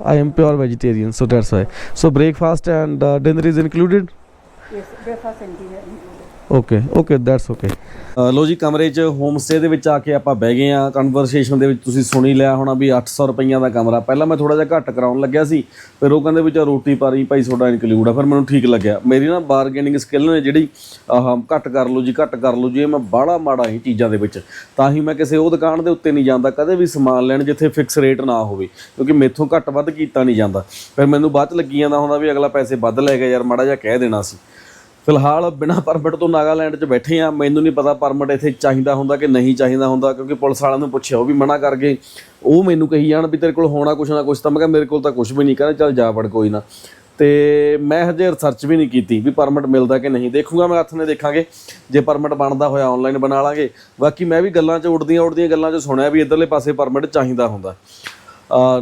I am pure vegetarian, so that's why. So breakfast and uh, dinner is included. Yes, breakfast and dinner included. Okay okay that's okay. ਲੋ ਜੀ, ਕਮਰੇ 'ਚ home stay ਦੇ ਵਿੱਚ ਆ ਕੇ ਆਪਾਂ ਬਹਿ ਗਏ ਆ ਕਨਵਰਸੇਸ਼ਨ ਦੇ ਵਿੱਚ ਤੁਸੀਂ ਸੁਣੀ ਲਿਆ ਹੋਣਾ ਵੀ 800 ਰੁਪਈਆਂ ਦਾ ਕਮਰਾ। ਪਹਿਲਾਂ ਮੈਂ ਥੋੜਾ ਜਿਹਾ ਘੱਟ ਕਰਾਉਣ ਲੱਗਿਆ ਸੀ, ਫਿਰ ਉਹ ਕਹਿੰਦੇ ਵੀ ਚਾ ਰੋਟੀ ਪਾਰੀ ਭਾਈ ਤੁਹਾਡਾ ਇਨਕਲੂਡ ਆ, ਫਿਰ ਮੈਨੂੰ ਠੀਕ ਲੱਗਿਆ। ਮੇਰੀ ਨਾ ਬਾਰਗੇਨਿੰਗ ਸਕਿੱਲ ਨੇ ਜਿਹੜੀ, ਆਹ, ਘੱਟ ਕਰ ਲਓ ਜੀ, ਘੱਟ ਕਰ ਲਓ ਜੀ, ਇਹ ਮੈਂ ਬਾਹਲਾ ਮਾੜਾ ਹੀ ਚੀਜ਼ਾਂ ਦੇ ਵਿੱਚ। ਤਾਂ ਹੀ ਮੈਂ ਕਿਸੇ ਉਹ ਦੁਕਾਨ ਦੇ ਉੱਤੇ ਨਹੀਂ ਜਾਂਦਾ, ਕਦੇ ਵੀ ਸਮਾਨ ਲੈਣ ਜਿੱਥੇ ਫਿਕਸ ਰੇਟ ਨਾ ਹੋਵੇ, ਕਿਉਂਕਿ ਮੇਥੋਂ ਘੱਟ ਵੱਧ ਕੀਤਾ ਨਹੀਂ ਜਾਂਦਾ। ਫਿਰ ਮੈਨੂੰ ਬਾਅਦ ਚ ਲੱਗੀ ਜਾਂਦਾ ਹੁੰਦਾ ਵੀ ਅਗਲਾ ਪੈਸੇ ਵੱਧ ਲੈ ਗਿਆ, ਯਾਰ ਮਾੜਾ ਜਿਹਾ ਕਹਿ ਦੇਣਾ ਸੀ। ਫਿਲਹਾਲ ਬਿਨਾ ਪਰਮਿਟ ਤੋਂ ਨਾਗਾਲੈਂਡ 'ਚ ਬੈਠੇ ਆ ਮੈਨੂੰ ਨਹੀਂ ਪਤਾ ਪਰਮਿਟ ਇੱਥੇ ਚਾਹੀਦਾ ਹੁੰਦਾ ਕਿ ਨਹੀਂ ਚਾਹੀਦਾ ਹੁੰਦਾ, ਕਿਉਂਕਿ ਪੁਲਿਸ ਵਾਲਿਆਂ ਨੂੰ ਪੁੱਛਿਆ, ਉਹ ਵੀ ਮਨਾ ਕਰ ਗਏ। ਉਹ ਮੈਨੂੰ ਕਹੀ ਜਾਣ ਵੀ ਤੇਰੇ ਕੋਲ ਹੋਣਾ ਕੁਛ ਨਾ ਕੁਛ ਤਾਂ ਮੈਂ ਕਿਹਾ ਮੇਰੇ ਕੋਲ ਤਾਂ ਕੁਛ ਵੀ ਨਹੀਂ, ਕਹਿੰਦਾ ਚੱਲ ਜਾ ਵੜ ਕੋਈ ਨਾ। ਤੇ ਮੈਂ ਹਜੇ ਰਿਸਰਚ ਵੀ ਨਹੀਂ ਕੀਤੀ ਵੀ ਪਰਮਿਟ ਮਿਲਦਾ ਕਿ ਨਹੀਂ। ਦੇਖੂਗਾ ਮੈਂ ਹੱਥ ਨੇ ਦੇਖਾਂਗੇ, ਜੇ ਪਰਮਿਟ ਬਣਦਾ ਹੋਇਆ ਆਨਲਾਈਨ ਬਣਾ ਲਾਂਗੇ। ਬਾਕੀ ਮੈਂ ਵੀ ਗੱਲਾਂ 'ਚ ਉੜਦੀਆਂ ਉੜਦੀਆਂ ਗੱਲਾਂ 'ਚ ਸੁਣਿਆ ਵੀ ਇਧਰਲੇ ਪਾਸੇ ਪਰਮਿਟ ਚਾਹੀਦਾ ਹੁੰਦਾ।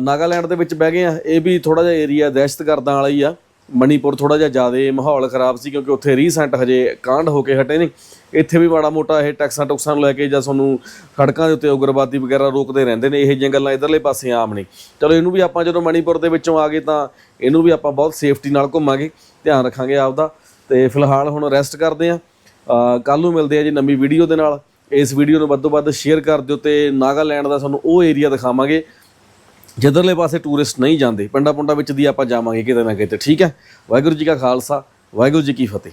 ਨਾਗਾਲੈਂਡ ਦੇ ਵਿੱਚ ਬਹਿ ਗਏ ਆ ਇਹ ਵੀ ਥੋੜਾ ਜਿਹਾ ਏਰੀਆ ਦਹਿਸ਼ਤਗਰਦਾਂ ਵਾਲਾ ਹੀ ਆ। ਮਣੀਪੁਰ ਥੋੜਾ ਜਿਹਾ ਜ਼ਿਆਦਾ ਮਾਹੌਲ ਖਰਾਬ ਸੀ ਕਿਉਂਕਿ ਉੱਥੇ ਰੀਸੈਂਟ ਹਜੇ ਕਾਂਡ ਹੋ ਕੇ ਹਟੇ ਨੇ ਇੱਥੇ ਵੀ ਮਾੜਾ ਮੋਟਾ ਇਹ ਟੈਕਸਾਂ ਟੁਕਸਾਂ ਨੂੰ ਲੈ ਕੇ ਜਾਂ ਤੁਹਾਨੂੰ ਸੜਕਾਂ ਦੇ ਉੱਤੇ ਉਗਰਵਾਦੀ ਵਗੈਰਾ ਰੋਕਦੇ ਰਹਿੰਦੇ ਨੇ, ਇਹ ਜਿਹੀਆਂ ਗੱਲਾਂ ਇਧਰਲੇ ਪਾਸੇ ਆਮ ਨੇ। ਚਲੋ ਇਹਨੂੰ ਵੀ ਆਪਾਂ ਜਦੋਂ ਮਣੀਪੁਰ ਦੇ ਵਿੱਚੋਂ ਆ ਗਏ ਤਾਂ ਇਹਨੂੰ ਵੀ ਆਪਾਂ ਬਹੁਤ ਸੇਫਟੀ ਨਾਲ ਘੁੰਮਾਂਗੇ, ਧਿਆਨ ਰੱਖਾਂਗੇ ਆਪਦਾ। ਤੇ ਫਿਲਹਾਲ ਹੁਣ ਰੈਸਟ ਕਰਦੇ ਆਂ ਕੱਲ ਨੂੰ ਮਿਲਦੇ ਆ ਜੀ ਨਵੀਂ ਵੀਡੀਓ ਦੇ ਨਾਲ। ਇਸ ਵੀਡੀਓ ਨੂੰ ਵੱਧ ਤੋਂ ਵੱਧ ਸ਼ੇਅਰ ਕਰ ਦਿਓ ਤੇ ਨਾਗਾਲੈਂਡ ਦਾ ਤੁਹਾਨੂੰ ਉਹ ਏਰੀਆ ਦਿਖਾਵਾਂਗੇ। ਜਿੱਧਰਲੇ ਪਾਸੇ ਟੂਰਿਸਟ ਨਹੀਂ ਜਾਂਦੇ ਪਿੰਡਾਂ ਪੁੰਡਾਂ ਵਿੱਚ ਦੀ ਆਪਾਂ ਜਾਵਾਂਗੇ ਕਿਤੇ ਨਾ ਕਿਤੇ, ਠੀਕ ਹੈ? ਵਾਹਿਗੁਰੂ ਜੀ ਕਾ ਖਾਲਸਾ, ਵਾਹਿਗੁਰੂ ਜੀ ਕੀ ਫਤਿਹ।